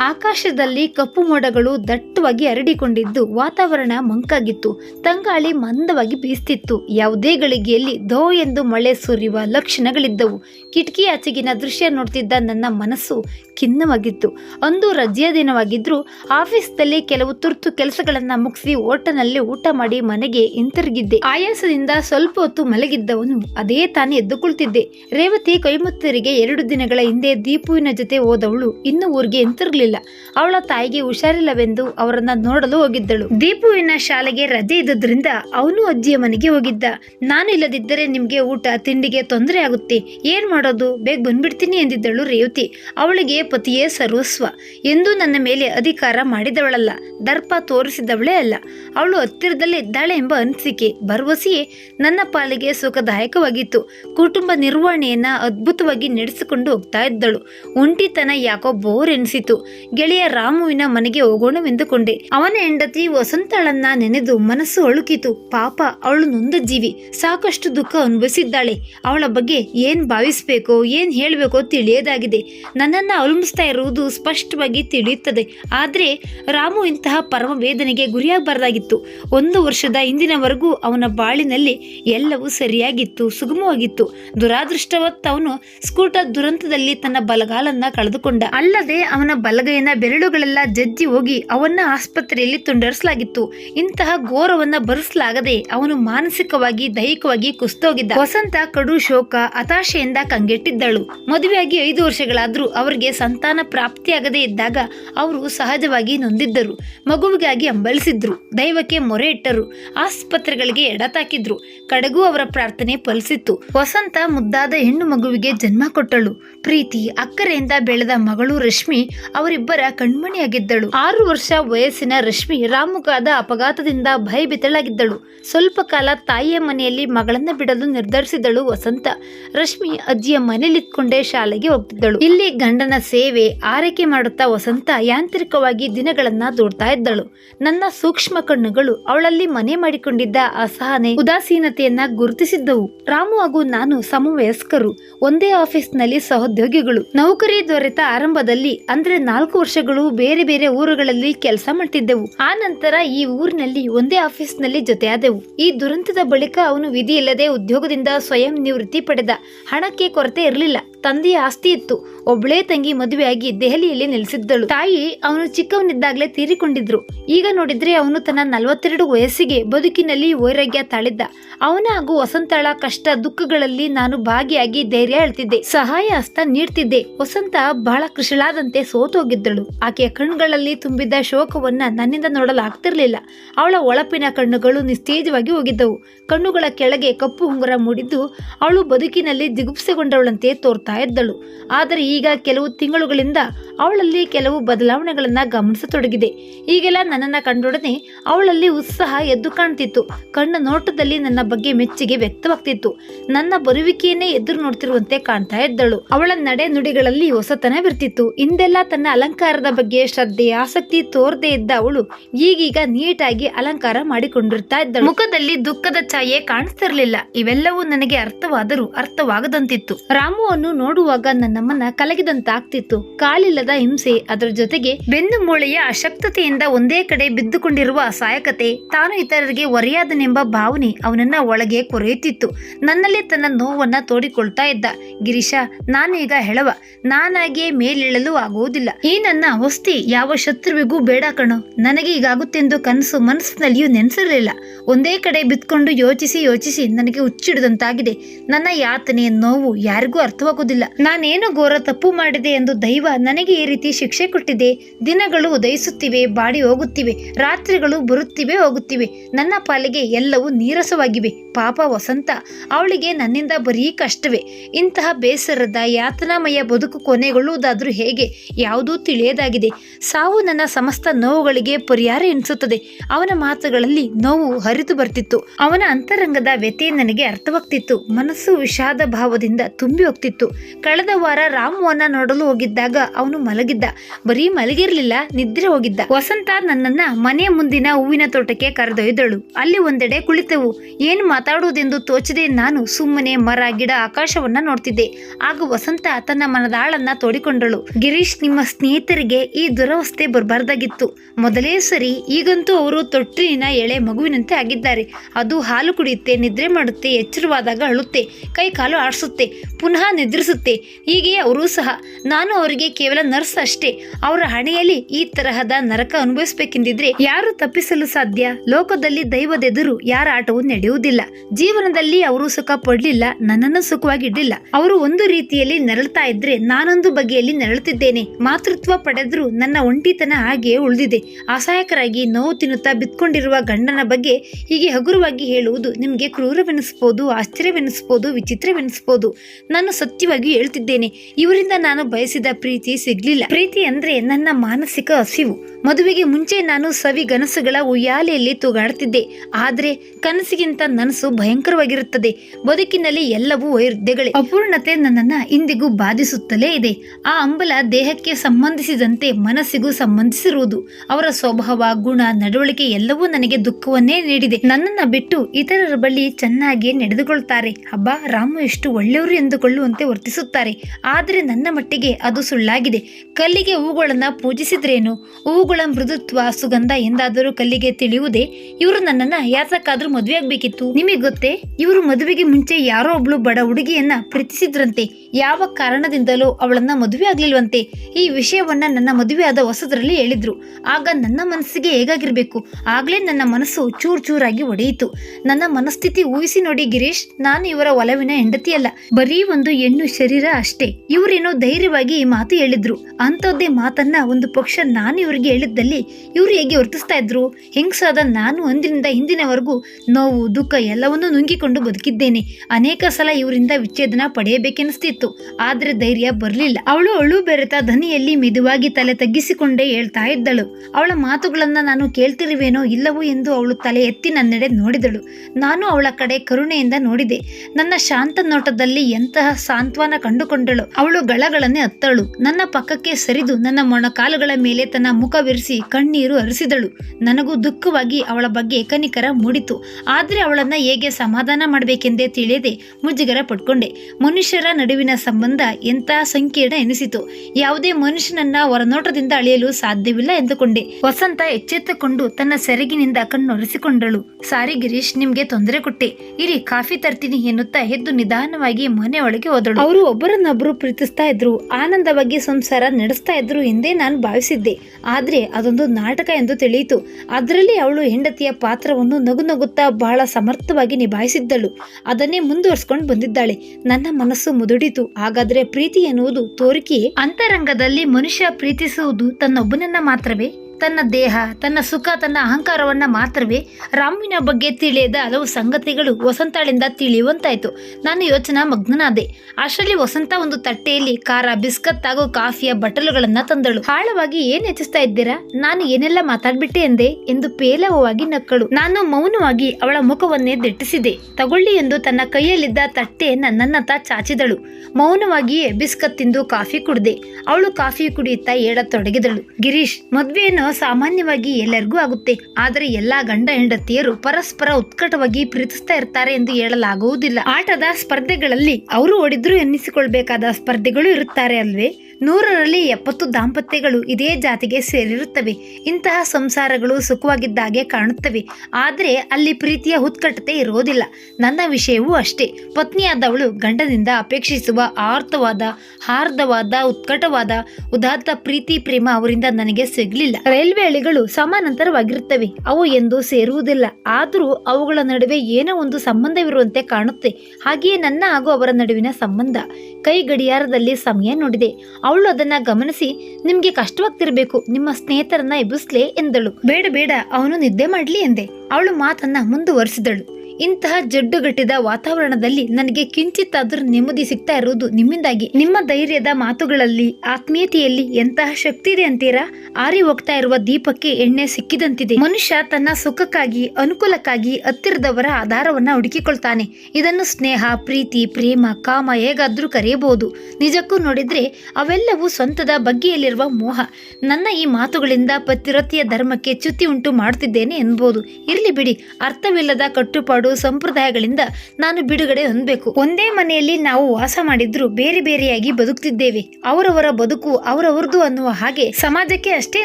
ಆಕಾಶದಲ್ಲಿ ಕಪ್ಪು ಮೋಡಗಳು ದಟ್ಟವಾಗಿ ಹರಡಿಕೊಂಡಿದ್ದು ವಾತಾವರಣ ಮಂಕಾಗಿತ್ತು. ತಂಗಾಳಿ ಮಂದವಾಗಿ ಬೀಸ್ತಿತ್ತು. ಯಾವುದೇ ಗಳಿಗೆಯಲ್ಲಿ ದೋ ಎಂದು ಮಳೆ ಸುರಿಯುವ ಲಕ್ಷಣಗಳಿದ್ದವು. ಕಿಟಕಿ ಆಚೆಗಿನ ದೃಶ್ಯ ನೋಡ್ತಿದ್ದ ನನ್ನ ಮನಸ್ಸು ಖಿನ್ನವಾಗಿತ್ತು. ಅಂದು ರಜೆಯ ದಿನವಾಗಿದ್ದರೂ ಆಫೀಸ್ದಲ್ಲಿ ಕೆಲವು ತುರ್ತು ಕೆಲಸಗಳನ್ನು ಮುಗಿಸಿ ಓಟನಲ್ಲಿ ಊಟ ಮಾಡಿ ಮನೆಗೆ ಹಿಂತಿರುಗಿದ್ದೆ. ಆಯಾಸದಿಂದ ಸ್ವಲ್ಪ ಹೊತ್ತು ಮಲಗಿದ್ದವನು ಅದೇ ತಾನೇ ಎದ್ದು ಕುಳಿತಿದ್ದೆ ರೇವತಿ ಕೈಮುತ್ತರಿಗೆ ಎರಡು ದಿನಗಳ ಹಿಂದೆ ದೀಪುವಿನ ಜೊತೆ ಹೋದವಳು ಇನ್ನು ಊರಿಗೆ ಹಿಂತಿರುಗಲಿಲ್ಲ. ಅವಳ ತಾಯಿಗೆ ಹುಷಾರಿಲ್ಲವೆಂದು ಅವರನ್ನ ನೋಡಲು ಹೋಗಿದ್ದಳು. ದೀಪುವಿನ ಶಾಲೆಗೆ ರಜೆ ಇದ್ದುದರಿಂದ ಅವನು ಅಜ್ಜಿಯ ಮನೆಗೆ ಹೋಗಿದ್ದ. ನಾನು ಇಲ್ಲದಿದ್ದರೆ ನಿಮಗೆ ಊಟ, ತಿಂಡಿಗೆ ತೊಂದರೆ ಆಗುತ್ತೆ. ಏನ್ ಮಾಡೋದು? ಬೇಗ ಬಂದ್ಬಿಡ್ತೀನಿ ಎಂದಿದ್ದಳು ರೇವತಿ. ಅವಳಿಗೆ ಪತಿಯೇ ಸರ್ವಸ್ವ ಎಂದು ನನ್ನ ಮೇಲೆ ಅಧಿಕಾರ ಮಾಡಿದವಳಲ್ಲ, ದರ್ಪ ತೋರಿಸಿದವಳೇ ಅಲ್ಲ. ಅವಳು ಹತ್ತಿರದಲ್ಲೇ ಇದ್ದಾಳೆ ಎಂಬ ಅನಿಸಿಕೆ ಭರವಸೆಯೇ ನನ್ನ ಪಾಲಿಗೆ ಸುಖದಾಯಕವಾಗಿತ್ತು. ಕುಟುಂಬ ನಿರ್ವಹಣೆಯನ್ನ ಅದ್ಭುತವಾಗಿ ನಡೆಸಿಕೊಂಡು ಹೋಗ್ತಾ ಇದ್ದಳು. ಒಂಟಿತನ ಯಾಕೋ ಬೋರ್ ಎನಿಸಿತು. ಗೆಳೆಯ ರಾಮುವಿನ ಮನೆಗೆ ಹೋಗೋಣವೆಂದುಕೊಂಡೆ. ಅವನ ಹೆಂಡತಿ ವಸಂತಳನ್ನ ನೆನೆದು ಮನಸ್ಸು ಅಳುಕಿತು. ಪಾಪ, ಅವಳು ನೊಂದ ಜೀವಿ ಸಾಕಷ್ಟು ದುಃಖ ಅನುಭವಿಸಿದ್ದಾಳೆ. ಅವಳ ಬಗ್ಗೆ ಏನ್ ಭಾವಿಸ್ಬೇಕೋ, ಏನ್ ಹೇಳ್ಬೇಕೋ ತಿಳಿಯದಾಗಿದೆ. ನನ್ನನ್ನ ಅವಲಂಬಿಸ್ತಾ ಇರುವುದು ಸ್ಪಷ್ಟವಾಗಿ ತಿಳಿಯುತ್ತದೆ. ಆದರೆ ರಾಮು ಇಂತಹ ಪರಮ ವೇದನೆಗೆ ಗುರಿಯಾಗಬಾರ್ದಾಗಿತ್ತು. ಒಂದು ವರ್ಷದ ಹಿಂದಿನವರೆಗೂ ಅವನ ಬಾಳಿನಲ್ಲಿ ಎಲ್ಲವೂ ಸರಿಯಾಗಿತ್ತು, ಸುಗಮವಾಗಿತ್ತು. ದುರಾದೃಷ್ಟವತ್ತ ಅವನು ಸ್ಕೂಟರ್ ದುರಂತದಲ್ಲಿ ತನ್ನ ಬಲಗಾಲನ್ನ ಕಳೆದುಕೊಂಡ. ಅಲ್ಲದೆ ಅವನ ಬಲಗೈನ ಬೆರಳುಗಳೆಲ್ಲ ಜಜ್ಜಿ ಹೋಗಿ ಅವನ್ನ ಆಸ್ಪತ್ರೆಯಲ್ಲಿ ತುಂಡರಿಸಲಾಗಿತ್ತು. ಇಂತಹ ಘೋರವನ್ನ ಭರಿಸಲಾಗದೆ ಅವನು ಮಾನಸಿಕವಾಗಿ, ದೈಹಿಕವಾಗಿ ಕುಸ್ತೋಗಿದ್ದ ವಸಂತ ಕಡು ಶೋಕ ಹತಾಶೆಯಿಂದ ಕಂಗೆಟ್ಟಿದ್ದಳು. ಮದುವೆಯಾಗಿ ಐದು ವರ್ಷಗಳಾದ್ರೂ ಅವರಿಗೆ ಸಂತಾನ ಪ್ರಾಪ್ತಿಯಾಗದೇ ಇದ್ದಾಗ ಅವರು ಸಹಜವಾಗಿ ನೊಂದಿದ್ದರು. ಮಗುವಿಗಾಗಿ ಅಂಬಲಿಸಿದ್ರು ದೈವಕ್ಕೆ ಮೊರೆ ಇಟ್ಟರು. ಆಸ್ಪತ್ರೆಗಳಿಗೆ ಎಡತಾಕಿದ್ರು ಕಡೆಗೂ ಅವರ ಪ್ರಾರ್ಥನೆ ಫಲಿಸಿತ್ತು. ವಸಂತ ಮುದ್ದಾದ ಹೆಣ್ಣು ಮಗುವಿಗೆ ಜನ್ಮ ಕೊಟ್ಟಳು. ಪ್ರೀತಿ, ಅಕ್ಕರೆಯಿಂದ ಬೆಳೆದ ಮಗಳು ರಶ್ಮಿ ಅವರಿಬ್ಬರ ಕಣ್ಮಣಿಯಾಗಿದ್ದಳು. ಆರು ವರ್ಷ ವಯಸ್ಸಿನ ರಶ್ಮಿ ರಾಮುಗಾದ ಅಪಘಾತದಿಂದ ಭಯಭೀತಳಾಗಿದ್ದಳು. ಸ್ವಲ್ಪ ಕಾಲ ತಾಯಿಯ ಮನೆಯಲ್ಲಿ ಮಗಳನ್ನ ಬಿಡಲು ನಿರ್ಧರಿಸಿದಳು ವಸಂತ. ರಶ್ಮಿ ಅಜ್ಜಿಯ ಮನೇಲಿತ್ಕೊಂಡೇ ಶಾಲೆಗೆ ಹೋಗ್ತಿದ್ದಳು. ಇಲ್ಲಿ ಗಂಡನ ಸೇವೆ ಆರೈಕೆ ಮಾಡುತ್ತಾ ವಸಂತ ಯಾಂತ್ರಿಕವಾಗಿ ದಿನಗಳನ್ನ ದೂಡ್ತಾ ಇದ್ದಳು. ನನ್ನ ಸೂಕ್ಷ್ಮ ಕಣ್ಣುಗಳು ಅವಳಲ್ಲಿ ಮನೆ ಮಾಡಿಕೊಂಡಿದ್ದ ಅಸಹನೆ ಉದಾಸೀನತೆಯನ್ನ ಗುರುತಿಸಿದ್ದವು. ರಾಮು ಹಾಗೂ ನಾನು ಸಮವಯಸ್ಕರು, ಒಂದೇ ಆಫೀಸ್ನಲ್ಲಿ ಸಹೋದ್ಯೋಗಿಗಳು. ನೌಕರಿ ದೊರೆತ ಆರಂಭದಲ್ಲಿ, ಅಂದ್ರೆ ನಾಲ್ಕು ವರ್ಷಗಳು ಬೇರೆ ಬೇರೆ ಊರುಗಳಲ್ಲಿ ಕೆಲಸ ಮಾಡ್ತಿದ್ದೆವು. ಆ ನಂತರ ಈ ಊರಿನಲ್ಲಿ ಒಂದೇ ಆಫೀಸ್ನಲ್ಲಿ ಜೊತೆಯಾದೆವು. ಈ ದುರಂತದ ಬಳಿಕ ಅವನು ವಿಧಿ ಇಲ್ಲದೆ ಉದ್ಯೋಗದಿಂದ ಸ್ವಯಂ ನಿವೃತ್ತಿ ಪಡೆದ. ಹಣಕ್ಕೆ ಕೊರತೆ ಇರಲಿಲ್ಲ. ತಂದೆಯ ಆಸ್ತಿ ಇತ್ತು. ಒಬ್ಳೇ ತಂಗಿ ಮದುವೆಯಾಗಿ ದೆಹಲಿಯಲ್ಲಿ ನೆಲೆಸಿದ್ದಳು. ತಾಯಿ ಅವನು ಚಿಕ್ಕವನಿದ್ದಾಗಲೇ ತೀರಿಕೊಂಡಿದ್ರು. ಈಗ ನೋಡಿದ್ರೆ ಅವನು ತನ್ನ ನಲವತ್ತೆರಡು ವಯಸ್ಸಿಗೆ ಬದುಕಿನಲ್ಲಿ ವೈರಾಗ್ಯ ತಾಳಿದ್ದ. ಅವನ ಹಾಗೂ ವಸಂತಳ ಕಷ್ಟ ದುಃಖಗಳಲ್ಲಿ ನಾನು ಭಾಗಿಯಾಗಿ ಧೈರ್ಯ ಹೇಳ್ತಿದ್ದೆ. ಸಹಾಯ ಹಸ್ತ ನೀಡ್ತಿದ್ದೆ. ವಸಂತ ಬಹಳ ಕೃಷಿಳಾದಂತೆ ಸೋತೋಗಿದ್ದಳು. ಆಕೆಯ ಕಣ್ಗಳಲ್ಲಿ ತುಂಬಿದ್ದ ಶೋಕವನ್ನ ನನ್ನಿಂದ ನೋಡಲಾಗ್ತಿರ್ಲಿಲ್ಲ. ಅವಳ ಒಳಪಿನ ಕಣ್ಣುಗಳು ನಿಸ್ತೇಜವಾಗಿ ಹೋಗಿದ್ದವು. ಕಣ್ಣುಗಳ ಕೆಳಗೆ ಕಪ್ಪು ಉಂಗುರ ಮೂಡಿದ್ದು ಅವಳು ಬದುಕಿನಲ್ಲಿ ದಿಗುಪ್ಸೆಗೊಂಡವಳಂತೆ ತೋರ್ತಾ ಇದ್ದಳು. ಆದರೆ ಈಗ ಕೆಲವು ತಿಂಗಳುಗಳಿಂದ ಅವಳಲ್ಲಿ ಕೆಲವು ಬದಲಾವಣೆಗಳನ್ನ ಗಮನಿಸತೊಡಗಿದೆ. ಈಗೆಲ್ಲ ನನ್ನನ್ನ ಕಂಡೊಡನೆ ಅವಳಲ್ಲಿ ಉತ್ಸಾಹ ಎದ್ದು ಕಾಣ್ತಿತ್ತು. ಕಣ್ಣು ನೋಟದಲ್ಲಿ ನನ್ನ ಬಗ್ಗೆ ಮೆಚ್ಚುಗೆ ವ್ಯಕ್ತವಾಗ್ತಿತ್ತು. ನನ್ನ ಬರುವಿಕೆಯನ್ನೇ ಎದುರು ನೋಡ್ತಿರುವಂತೆ ಕಾಣ್ತಾ ಇದ್ದಳು. ಅವಳ ನಡೆ ನುಡಿಗಳಲ್ಲಿ ಹೊಸತನ ಬಿರ್ತಿತ್ತು. ಹಿಂದೆಲ್ಲ ತನ್ನ ಅಲಂಕಾರದ ಬಗ್ಗೆ ಶ್ರದ್ಧೆ, ಆಸಕ್ತಿ ತೋರದೇ ಇದ್ದ ಅವಳು ಈಗೀಗ ನೀಟಾಗಿ ಅಲಂಕಾರ ಮಾಡಿಕೊಂಡಿರ್ತಾ ಇದ್ದಳು. ಮುಖದಲ್ಲಿ ದುಃಖದ ಛಾಯೆ ಕಾಣಿಸ್ತಿರ್ಲಿಲ್ಲ. ಇವೆಲ್ಲವೂ ನನಗೆ ಅರ್ಥವಾದರೂ ಅರ್ಥವಾಗದಂತಿತ್ತು. ರಾಮುವನ್ನು ನೋಡುವಾಗ ನನ್ನಮ್ಮನ ಕಲಗಿದಂತಾಗ್ತಿತ್ತು. ಕಾಲಿಲ್ಲದ ಹಿಂಸೆ, ಅದರ ಜೊತೆಗೆ ಬೆನ್ನು ಮೂಳೆಯ ಅಶಕ್ತತೆಯಿಂದ ಒಂದೇ ಕಡೆ ಬಿದ್ದುಕೊಂಡಿರುವ ಅಸಹಾಯಕತೆ, ತಾನು ಇತರರಿಗೆ ಒರೆಯಾದನೆಂಬ ಭಾವನೆ ಅವನನ್ನ ಒಳಗೆ ಕೊರೆಯುತ್ತಿತ್ತು. ನನ್ನಲ್ಲಿ ತನ್ನ ನೋವನ್ನ ತೋಡಿಕೊಳ್ತಾ ಇದ್ದ. ಗಿರೀಶ ನಾನು ಈಗ ಹೆಳವ, ನಾನಾಗಿಯೇ ಮೇಲೇಳಲು ಆಗುವುದಿಲ್ಲ. ಈ ನನ್ನ ಹೊಸ್ತಿ ಯಾವ ಶತ್ರುವಿಗೂ ಬೇಡ ಕಣೋ. ನನಗೆ ಈಗಾಗುತ್ತೆಂದು ಕನಸು ಮನಸ್ಸಿನಲ್ಲಿಯೂ ನೆನೆಸಿರಲಿಲ್ಲ. ಒಂದೇ ಕಡೆ ಬಿತ್ಕೊಂಡು ಯೋಚಿಸಿ ಯೋಚಿಸಿ ನನಗೆ ಹುಚ್ಚಿಡಿದಂತಾಗಿದೆ. ನನ್ನ ಯಾತನೆಯ ನೋವು ಯಾರಿಗೂ ಅರ್ಥವಾಗುವುದಿಲ್ಲ. ನಾನೇನು ಘೋರ ತಪ್ಪು ಮಾಡಿದೆ ಎಂದು ದೈವ ನನಗೆ ಈ ರೀತಿ ಶಿಕ್ಷೆ ಕೊಟ್ಟಿದೆ. ದಿನಗಳು ಉದಯಿಸುತ್ತಿವೆ, ಬಾಡಿ ಹೋಗುತ್ತಿವೆ, ರಾತ್ರಿಗಳು ಬರುತ್ತಿವೆ, ಹೋಗುತ್ತಿವೆ. ನನ್ನ ಪಾಲಿಗೆ ಎಲ್ಲವೂ ನೀರಸವಾಗಿವೆ. ಪಾಪ ವಸಂತ, ಅವಳಿಗೆ ನನ್ನಿಂದ ಬರೀ ಕಷ್ಟವೇ. ಇಂತಹ ಬೇಸರದ, ಯಾತನಾಮಯ ಬದುಕು ಕೊನೆಗೊಳ್ಳುವುದಾದರೂ ಹೇಗೆ? ಯಾವುದೂ ತಿಳಿಯದಾಗಿದೆ. ಸಾವು ನನ್ನ ಸಮಸ್ತ ನೋವುಗಳಿಗೆ ಪರಿಹಾರ ಎನಿಸುತ್ತದೆ. ಅವನ ಮಾತುಗಳಲ್ಲಿ ನೋವು ಹರಿದು ಬರ್ತಿತ್ತು. ಅವನ ಅಂತರಂಗದ ವ್ಯತಿ ನನಗೆ ಅರ್ಥವಾಗ್ತಿತ್ತು. ಮನಸ್ಸು ವಿಷಾದ ಭಾವದಿಂದ ತುಂಬಿ ಹೋಗ್ತಿತ್ತು. ಕಳೆದ ವಾರ ರಾಮುವನ್ನ ನೋಡಲು ಹೋಗಿದ್ದಾಗ ಅವನು ಮಲಗಿದ್ದ. ಬರೀ ಮಲಗಿರ್ಲಿಲ್ಲ, ನಿದ್ರೆ ಹೋಗಿದ್ದ. ವಸಂತ ನನ್ನನ್ನ ಮನೆಯ ಮುಂದಿನ ಹೂವಿನ ತೋಟಕ್ಕೆ ಕರೆದೊಯ್ದಳು. ಅಲ್ಲಿ ಒಂದೆಡೆ ಕುಳಿತೆವು. ಏನು ಮಾತಾಡುವುದೆಂದು ತೋಚದೆ ನಾನು ಸುಮ್ಮನೆ ಮರ, ಗಿಡ, ಆಕಾಶವನ್ನ ನೋಡ್ತಿದ್ದೆ. ಆಗ ವಸಂತ ತನ್ನ ಮನದಾಳನ್ನ ತೋಡಿಕೊಂಡಳು. ಗಿರೀಶ್, ನಿಮ್ಮ ಸ್ನೇಹಿತರಿಗೆ ಈ ದುರವಸ್ಥೆ ಬರಬಾರ್ದಾಗಿತ್ತು. ಮೊದಲೇ ಸರಿ, ಈಗಂತೂ ಅವರು ತೊಟ್ಟಿನ ಎಳೆ ಮಗುವಿನಂತೆ ಆಗಿದ್ದಾರೆ. ಅದು ಹಾಲು ಕುಡಿಯುತ್ತೆ, ನಿದ್ರೆ ಮಾಡುತ್ತೆ, ಎಚ್ಚರವಾದಾಗ ಅಳುತ್ತೆ ಕೈ ಕಾಲು ಆಡಿಸುತ್ತೆ, ಪುನಃ ನಿದ್ರಿಸುತ್ತೆ. ಹೀಗೆ ಅವರು ಸಹ. ನಾನು ಅವರಿಗೆ ಕೇವಲ ನರ್ಸ್ ಅಷ್ಟೇ. ಅವರ ಹಣೆಯಲ್ಲಿ ಈ ತರಹದ ನರಕ ಅನುಭವಿಸಬೇಕೆಂದಿದ್ರೆ ಯಾರು ತಪ್ಪಿಸಲು ಸಾಧ್ಯ? ಲೋಕದಲ್ಲಿ ದೈವದೆದುರು ಯಾರ ಆಟವೂ ನಡೆಯುವುದಿಲ್ಲ. ಜೀವನದಲ್ಲಿ ಅವರು ಸುಖ ಪಡ್ಲಿಲ್ಲ, ನನ್ನನ್ನು ಸುಖವಾಗಿ ಇಡ್ಲಿಲ್ಲ. ಅವರು ಒಂದು ರೀತಿಯಲ್ಲಿ ನರಳ್ತಾ ಇದ್ರೆ ನಾನೊಂದು ಬಗೆಯಲ್ಲಿ ನರಳುತ್ತಿದ್ದೇನೆ ಮಾತೃತ್ವ ಪಡೆದ್ರು ನನ್ನ ಒಂಟಿತನ ಹಾಗೆಯೇ ಉಳಿದಿದೆ. ಅಸಹಾಯಕರಾಗಿ ನೋವು ತಿನ್ನುತ್ತಾ ಬಿತ್ಕೊಂಡಿರುವ ಗಂಡನ ಬಗ್ಗೆ ಹೀಗೆ ಹಗುರವಾಗಿ ಹೇಳುವುದು ನಿಮಗೆ ಕ್ರೂರವೆನಿಸಬಹುದು ಆಶ್ಚರ್ಯವೆನಿಸ್ಬೋದು, ವಿಚಿತ್ರವೆನಿಸ್ಬೋದು. ನಾನು ಸತ್ಯವಾಗಿ ಹೇಳ್ತಿದ್ದೇನೆ. ಇವರಿಂದ ನಾನು ಬಯಸಿದ ಪ್ರೀತಿ ಸಿಗ್ಲಿಲ್ಲ ಪ್ರೀತಿ ಅಂದ್ರೆ ನನ್ನ ಮಾನಸಿಕ ಹಸಿವು. ಮದುವೆಗೆ ಮುಂಚೆ ನಾನು ಸವಿ ಗನಸುಗಳ ಉಯ್ಯಾಲೆಯಲ್ಲಿ ತೂಗಾಡ್ತಿದ್ದೆ ಆದ್ರೆ ಕನಸಿಗಿಂತ ನನಸು ಭಯಂಕರವಾಗಿರುತ್ತದೆ. ಬದುಕಿನಲ್ಲಿ ಎಲ್ಲವೂ ವೈರುಧ್ಯಗಳೇ. ಅಪೂರ್ಣತೆ ನನ್ನನ್ನ ಇಂದಿಗೂ ಬಾಧಿಸುತ್ತಲೇ ಇದೆ. ಆ ಅಂಬಲ ದೇಹಕ್ಕೆ ಸಂಬಂಧಿಸಿದಂತೆ ಮನಸ್ಸಿಗೂ ಸಂಬಂಧಿಸಿರುವುದು. ಅವರ ಸ್ವಭಾವ, ಗುಣ, ನಡವಳಿಕೆ ಎಲ್ಲವೂ ನನಗೆ ದುಃಖವನ್ನೇ ನೀಡಿದೆ. ನನ್ನನ್ನ ಬಿಟ್ಟು ಇತರರ ಬಳಿ ಚೆನ್ನಾಗಿ ನಡೆದುಕೊಳ್ತಾರೆ. ಹಬ್ಬ ರಾಮು ಎಷ್ಟು ಒಳ್ಳೆಯವರು ಎಂದುಕೊಳ್ಳುವಂತೆ ವರ್ತಿಸುತ್ತಾರೆ. ಆದರೆ ನನ್ನ ಮಟ್ಟಿಗೆ ಅದು ಸುಳ್ಳಾಗಿದೆ. ಕಲ್ಲಿಗೆ ಹೂಗಳನ್ನ ಪೂಜಿಸಿದ್ರೇನು? ಹೂಗಳ ಮೃದುತ್ವ, ಸುಗಂಧ ಎಂದಾದರೂ ಕಲ್ಲಿಗೆ ತಿಳಿಯುವುದೇ? ಇವರು ನನ್ನನ್ನ ಯಾತಕ್ಕಾದ್ರೂ ಮದುವೆ ಆಗ್ಬೇಕಿತ್ತು ನಿಮಗೆ ಗೊತ್ತೇ? ಇವರು ಮದುವೆಗೆ ಮುಂಚೆ ಯಾರೋ ಒಬ್ಳು ಬಡ ಹುಡುಗಿಯನ್ನ ಪ್ರೀತಿಸಿದ್ರಂತೆ. ಯಾವ ಕಾರಣದಿಂದಲೂ ಅವಳನ್ನ ಮದುವೆ ಆಗ್ಲಿಲ್ವಂತೆ. ಈ ವಿಷಯವನ್ನ ನನ್ನ ಮದುವೆ ಆದ ಹೊಸದರಲ್ಲಿ ಹೇಳಿದ್ರು. ಆಗ ನನ್ನ ಮನಸ್ಸಿಗೆ ಹೇಗಾಗಿರ್ಬೇಕು? ಆಗ್ಲೇ ನನ್ನ ಮನಸ್ಸು ಚೂರ್ ಚೂರಾಗಿ ಒಡೆಯಿತು. ನನ್ನ ಮನಸ್ಥಿತಿ ಊಹಿಸಿ ನೋಡಿ ಗಿರೀಶ್, ನಾನು ಇವರ ಒಲವಿನ ಹೆಂಡತಿಯಲ್ಲ. ಬರೀ ಒಂದು ಹೆಣ್ಣು ಶರೀರ ಅಷ್ಟೇ. ಇವರೇನೋ ಧೈರ್ಯವಾಗಿ ಈ ಮಾತು ಹೇಳಿದ್ರು. ಅಂಥದ್ದೇ ಮಾತನ್ನ ಒಂದು ಪಕ್ಷ ನಾನು ಇವರಿಗೆ ಹೇಳಿದ್ದಲ್ಲಿ ಇವರು ಹೇಗೆ ವರ್ತಿಸ್ತಾ ಇದ್ರು? ಹೆಂಗ್ಸಾದ ನಾನು ಅಂದಿನಿಂದ ಹಿಂದಿನವರೆಗೂ ನೋವು, ದುಃಖ ಎಲ್ಲವನ್ನೂ ನುಂಗಿಕೊಂಡು ಬದುಕಿದ್ದೇನೆ. ಅನೇಕ ಸಲ ಇವರಿಂದ ವಿಚ್ಛೇದನ ಪಡೆಯಬೇಕೆನಿಸ್ತಿತ್ತು. ಆದರೆ ಧೈರ್ಯ ಬರಲಿಲ್ಲ. ಅವಳು ಅಳು ಬೆರೆತ ಧ್ವನಿಯಲ್ಲಿ ಮೆದುವಾಗಿ ತಲೆ ತಗ್ಗಿಸಿಕೊಂಡೇ ಹೇಳ್ತಾ ಇದ್ದಳು. ಅವಳ ಮಾತುಗಳನ್ನ ನಾನು ಕೇಳ್ತಿರುವೇನೋ ಇಲ್ಲವೋ ಎಂದು ಅವಳು ತಲೆ ಎತ್ತಿ ನನ್ನೆಡೆ ನೋಡಿದಳು. ನಾನು ಅವಳ ಕಡೆ ಕರುಣೆಯಿಂದ ನೋಡಿದೆ. ನನ್ನ ಶಾಂತ ನೋಟದಲ್ಲಿ ಎಂತಹ ಸಾಂತ್ವನ ಕಂಡುಕೊಂಡಳು. ಅವಳು ಗಳಗಳನ್ನೇ ಅತ್ತಳು. ನನ್ನ ಪಕ್ಕಕ್ಕೆ ಸರಿದು ನನ್ನ ಮೊಣಕಾಲುಗಳ ಮೇಲೆ ತನ್ನ ಮುಖವಿರಿಸಿ ಕಣ್ಣೀರು ಹರಿಸಿದಳು. ನನಗೂ ದುಃಖವಾಗಿ ಅವಳ ಬಗ್ಗೆ ಕನಿಕರ ಮೂಡಿತು. ಆದ್ರೆ ಅವಳನ್ನ ಹೇಗೆ ಸಮಾಧಾನ ಮಾಡಬೇಕೆಂದೇ ತಿಳಿಯದೆ ಮುಜುಗರ ಪಟ್ಕೊಂಡೆ. ಮನುಷ್ಯರ ನಡುವಿನ ಸಂಬಂಧ ಎಂಥ ಸಂಕೀರ್ಣ ಎನಿಸಿತು. ಯಾವುದೇ ಮನುಷ್ಯನನ್ನ ಹೊರನೋಟದಿಂದ ಅಳೆಯಲು ಸಾಧ್ಯವಿಲ್ಲ ಎಂದುಕೊಂಡೆ. ವಸಂತ ಎಚ್ಚೆತ್ತುಕೊಂಡು ತನ್ನ ಸೆರಗಿನಿಂದ ಕಣ್ಣೊರೆಸಿಕೊಂಡಳು ಸಾರಿ ಗಿರೀಶ್, ನಿಮ್ಗೆ ತೊಂದರೆ ಕೊಟ್ಟೆ. ಇರಿ, ಕಾಫಿ ತರ್ತೀನಿ ಎನ್ನುತ್ತಾ ಎದ್ದು ನಿಧಾನವಾಗಿ ಮನೆಯೊಳಗೆ ಹೋದಳು. ಅವರು ಒಬ್ಬರನ್ನೊಬ್ಬರು ಪ್ರೀತಿಸ್ತಾ ಇದ್ರು. ಆನಂದವಾಗಿ ಸಂಸಾರ ನಡೆಸ್ತಾ ಇದ್ರು ಎಂದೇ ನಾನು ಭಾವಿಸಿದ್ದೆ. ಆದರೆ ಅದೊಂದು ನಾಟಕ ಎಂದು ತಿಳಿಯಿತು. ಅದರಲ್ಲಿ ಅವಳು ಹೆಂಡತಿಯ ಪಾತ್ರವನ್ನು ನಗು ನಗುತ್ತಾ ಬಹಳ ಸಮರ್ಥವಾಗಿ ನಿಭಾಯಿಸಿದ್ದಳು. ಅದನ್ನೇ ಮುಂದುವರ್ಸ್ಕೊಂಡು ಬಂದಿದ್ದಾಳೆ. ನನ್ನ ಮನಸ್ಸು ಮುದುಡಿತು. ಹಾಗಾದ್ರೆ ಪ್ರೀತಿ ಎನ್ನುವುದು ತೋರಿಕೆಯೇ? ಅಂತರಂಗದಲ್ಲಿ ಮನುಷ್ಯ ಪ್ರೀತಿಸುವುದು ತನ್ನೊಬ್ಬನನ್ನ ಮಾತ್ರವೇ? ತನ್ನ ದೇಹ, ತನ್ನ ಸುಖ, ತನ್ನ ಅಹಂಕಾರವನ್ನ ಮಾತ್ರವೇ ರಾಮುವಿನ ಬಗ್ಗೆ ತಿಳಿಯದ ಹಲವು ಸಂಗತಿಗಳು ವಸಂತಾಳಿಂದ ತಿಳಿಯುವಂತಾಯಿತು. ನಾನು ಯೋಚನಾ ಮಗ್ನನಾದೆ. ಅಷ್ಟರಲ್ಲಿ ವಸಂತ ಒಂದು ತಟ್ಟೆಯಲ್ಲಿ ಖಾರ ಬಿಸ್ಕತ್ ಹಾಗೂ ಕಾಫಿಯ ಬಟಲುಗಳನ್ನ ತಂದಳು. ಆಳವಾಗಿ ಏನ್ ಹೆಚ್ಚಿಸ್ತಾ ಇದ್ದೀರಾ? ನಾನು ಏನೆಲ್ಲ ಮಾತಾಡ್ಬಿಟ್ಟೆ ಎಂದೆ ಎಂದು ಪೇಲವವಾಗಿ ನಕ್ಕಳು. ನಾನು ಮೌನವಾಗಿ ಅವಳ ಮುಖವನ್ನೇ ದಿಟ್ಟಿಸಿದೆ. ತಗೊಳ್ಳಿ ಎಂದು ತನ್ನ ಕೈಯಲ್ಲಿದ್ದ ತಟ್ಟೆಯನ್ನ ನನ್ನತ್ತ ಚಾಚಿದಳು. ಮೌನವಾಗಿಯೇ ಬಿಸ್ಕತ್ ತಿಂದು ಕಾಫಿ ಕುಡಿದೆ. ಅವಳು ಕಾಫಿ ಕುಡಿಯುತ್ತಾ ಏಳತೊಡಗಿದಳು. ಗಿರೀಶ್ ಮದ್ವೆಯನ್ನು ಸಾಮಾನ್ಯವಾಗಿ ಎಲ್ಲರಿಗೂ ಆಗುತ್ತೆ. ಆದರೆ ಎಲ್ಲಾ ಗಂಡ ಹೆಂಡತಿಯರು ಪರಸ್ಪರ ಉತ್ಕಟವಾಗಿ ಪ್ರೀತಿಸ್ತಾ ಇರ್ತಾರೆ ಎಂದು ಹೇಳಲಾಗುವುದಿಲ್ಲ. ಆಟದ ಸ್ಪರ್ಧೆಗಳಲ್ಲಿ ಅವರು ಓಡಿದ್ರು ಎನ್ನಿಸಿಕೊಳ್ಬೇಕಾದ ಸ್ಪರ್ಧೆಗಳು ಇರುತ್ತಾರೆ ಅಲ್ವೇ? ನೂರರಲ್ಲಿ ಎಪ್ಪತ್ತು ದಾಂಪತ್ಯಗಳು ಇದೇ ಜಾತಿಗೆ ಸೇರಿರುತ್ತವೆ. ಇಂತಹ ಸಂಸಾರಗಳು ಸುಖವಾಗಿದ್ದಾಗೆ ಕಾಣುತ್ತವೆ. ಆದರೆ ಅಲ್ಲಿ ಪ್ರೀತಿಯ ಉತ್ಕಟತೆ ಇರೋದಿಲ್ಲ ನನ್ನ ವಿಷಯವೂ ಅಷ್ಟೇ. ಪತ್ನಿಯಾದವಳು ಗಂಡನಿಂದ ಅಪೇಕ್ಷಿಸುವ ಆರ್ತವಾದ ಹಾರ್ದವಾದ, ಉತ್ಕಟವಾದ, ಉದಾತ್ತ ಪ್ರೀತಿ, ಪ್ರೇಮ ಅವರಿಂದ ನನಗೆ ಸಿಗಲಿಲ್ಲ. ರೈಲ್ವೆ ಹಳಿಗಳು ಸಮಾನಾಂತರವಾಗಿರುತ್ತವೆ. ಅವು ಎಂದು ಸೇರುವುದಿಲ್ಲ. ಆದರೂ ಅವುಗಳ ನಡುವೆ ಏನೋ ಒಂದು ಸಂಬಂಧವಿರುವಂತೆ ಕಾಣುತ್ತೆ. ಹಾಗೆಯೇ ನನ್ನ ಹಾಗೂ ಅವರ ನಡುವಿನ ಸಂಬಂಧ. ಕೈ ಗಡಿಯಾರದಲ್ಲಿ ಸಮಯ ನೋಡಿದೆ. ಅವಳು ಅದನ್ನ ಗಮನಿಸಿ, ನಿಮ್ಗೆ ಕಷ್ಟವಾಗ್ತಿರ್ಬೇಕು, ನಿಮ್ಮ ಸ್ನೇಹಿತರನ್ನ ಎಬ್ಬಿಸ್ಲೇ ಎಂದಳು. ಬೇಡ ಬೇಡ, ಅವನು ನಿದ್ದೆ ಮಾಡ್ಲಿ ಎಂದೆ. ಅವಳು ಮಾತನ್ನ ಮುಂದುವರಿಸಿದಳು. ಇಂತಹ ಜಡ್ಡುಗಟ್ಟಿದ ವಾತಾವರಣದಲ್ಲಿ ನನಗೆ ಕಿಂಚಿತ್ತಾದರೂ ನೆಮ್ಮದಿ ಸಿಗ್ತಾ ಇರುವುದು ನಿಮ್ಮಿಂದಾಗಿ. ನಿಮ್ಮ ಧೈರ್ಯದ ಮಾತುಗಳಲ್ಲಿ, ಆತ್ಮೀಯತೆಯಲ್ಲಿ ಎಂತಹ ಶಕ್ತಿ ಇದೆ ಅಂತೀರಾ? ಆರಿ ಹೋಗ್ತಾ ಇರುವ ದೀಪಕ್ಕೆ ಎಣ್ಣೆ ಸಿಕ್ಕಿದಂತಿದೆ. ಮನುಷ್ಯ ತನ್ನ ಸುಖಕ್ಕಾಗಿ, ಅನುಕೂಲಕ್ಕಾಗಿ ಹತ್ತಿರದವರ ಆಧಾರವನ್ನ ಹುಡುಕಿಕೊಳ್ತಾನೆ. ಇದನ್ನು ಸ್ನೇಹ, ಪ್ರೀತಿ, ಪ್ರೇಮ, ಕಾಮ ಹೇಗಾದ್ರೂ ಕರೆಯಬಹುದು. ನಿಜಕ್ಕೂ ನೋಡಿದ್ರೆ ಅವೆಲ್ಲವೂ ಸ್ವಂತದ ಬಗ್ಗೆಯಲ್ಲಿರುವ ಮೋಹ. ನನ್ನ ಈ ಮಾತುಗಳಿಂದ ಪತಿರತಿಯ ಧರ್ಮಕ್ಕೆ ಚ್ಯುತಿ ಉಂಟು ಮಾಡುತ್ತಿದ್ದೇನೆ ಎನ್ಬಹುದು ಇರ್ಲಿ ಬಿಡಿ, ಅರ್ಥವಿಲ್ಲದ ಕಟ್ಟುಪಾಡು ಸಂಪ್ರದಾಯಗಳಿಂದ ನಾನು ಬಿಡುಗಡೆ ಹೊಂದಬೇಕು. ಒಂದೇ ಮನೆಯಲ್ಲಿ ನಾವು ವಾಸ ಮಾಡಿದ್ರು ಬೇರೆ ಬೇರೆಯಾಗಿ ಬದುಕ್ತಿದ್ದೇವೆ. ಅವರವರ ಬದುಕು ಅವರವರದು ಅನ್ನುವ ಹಾಗೆ ಸಮಾಜಕ್ಕೆ ಅಷ್ಟೇ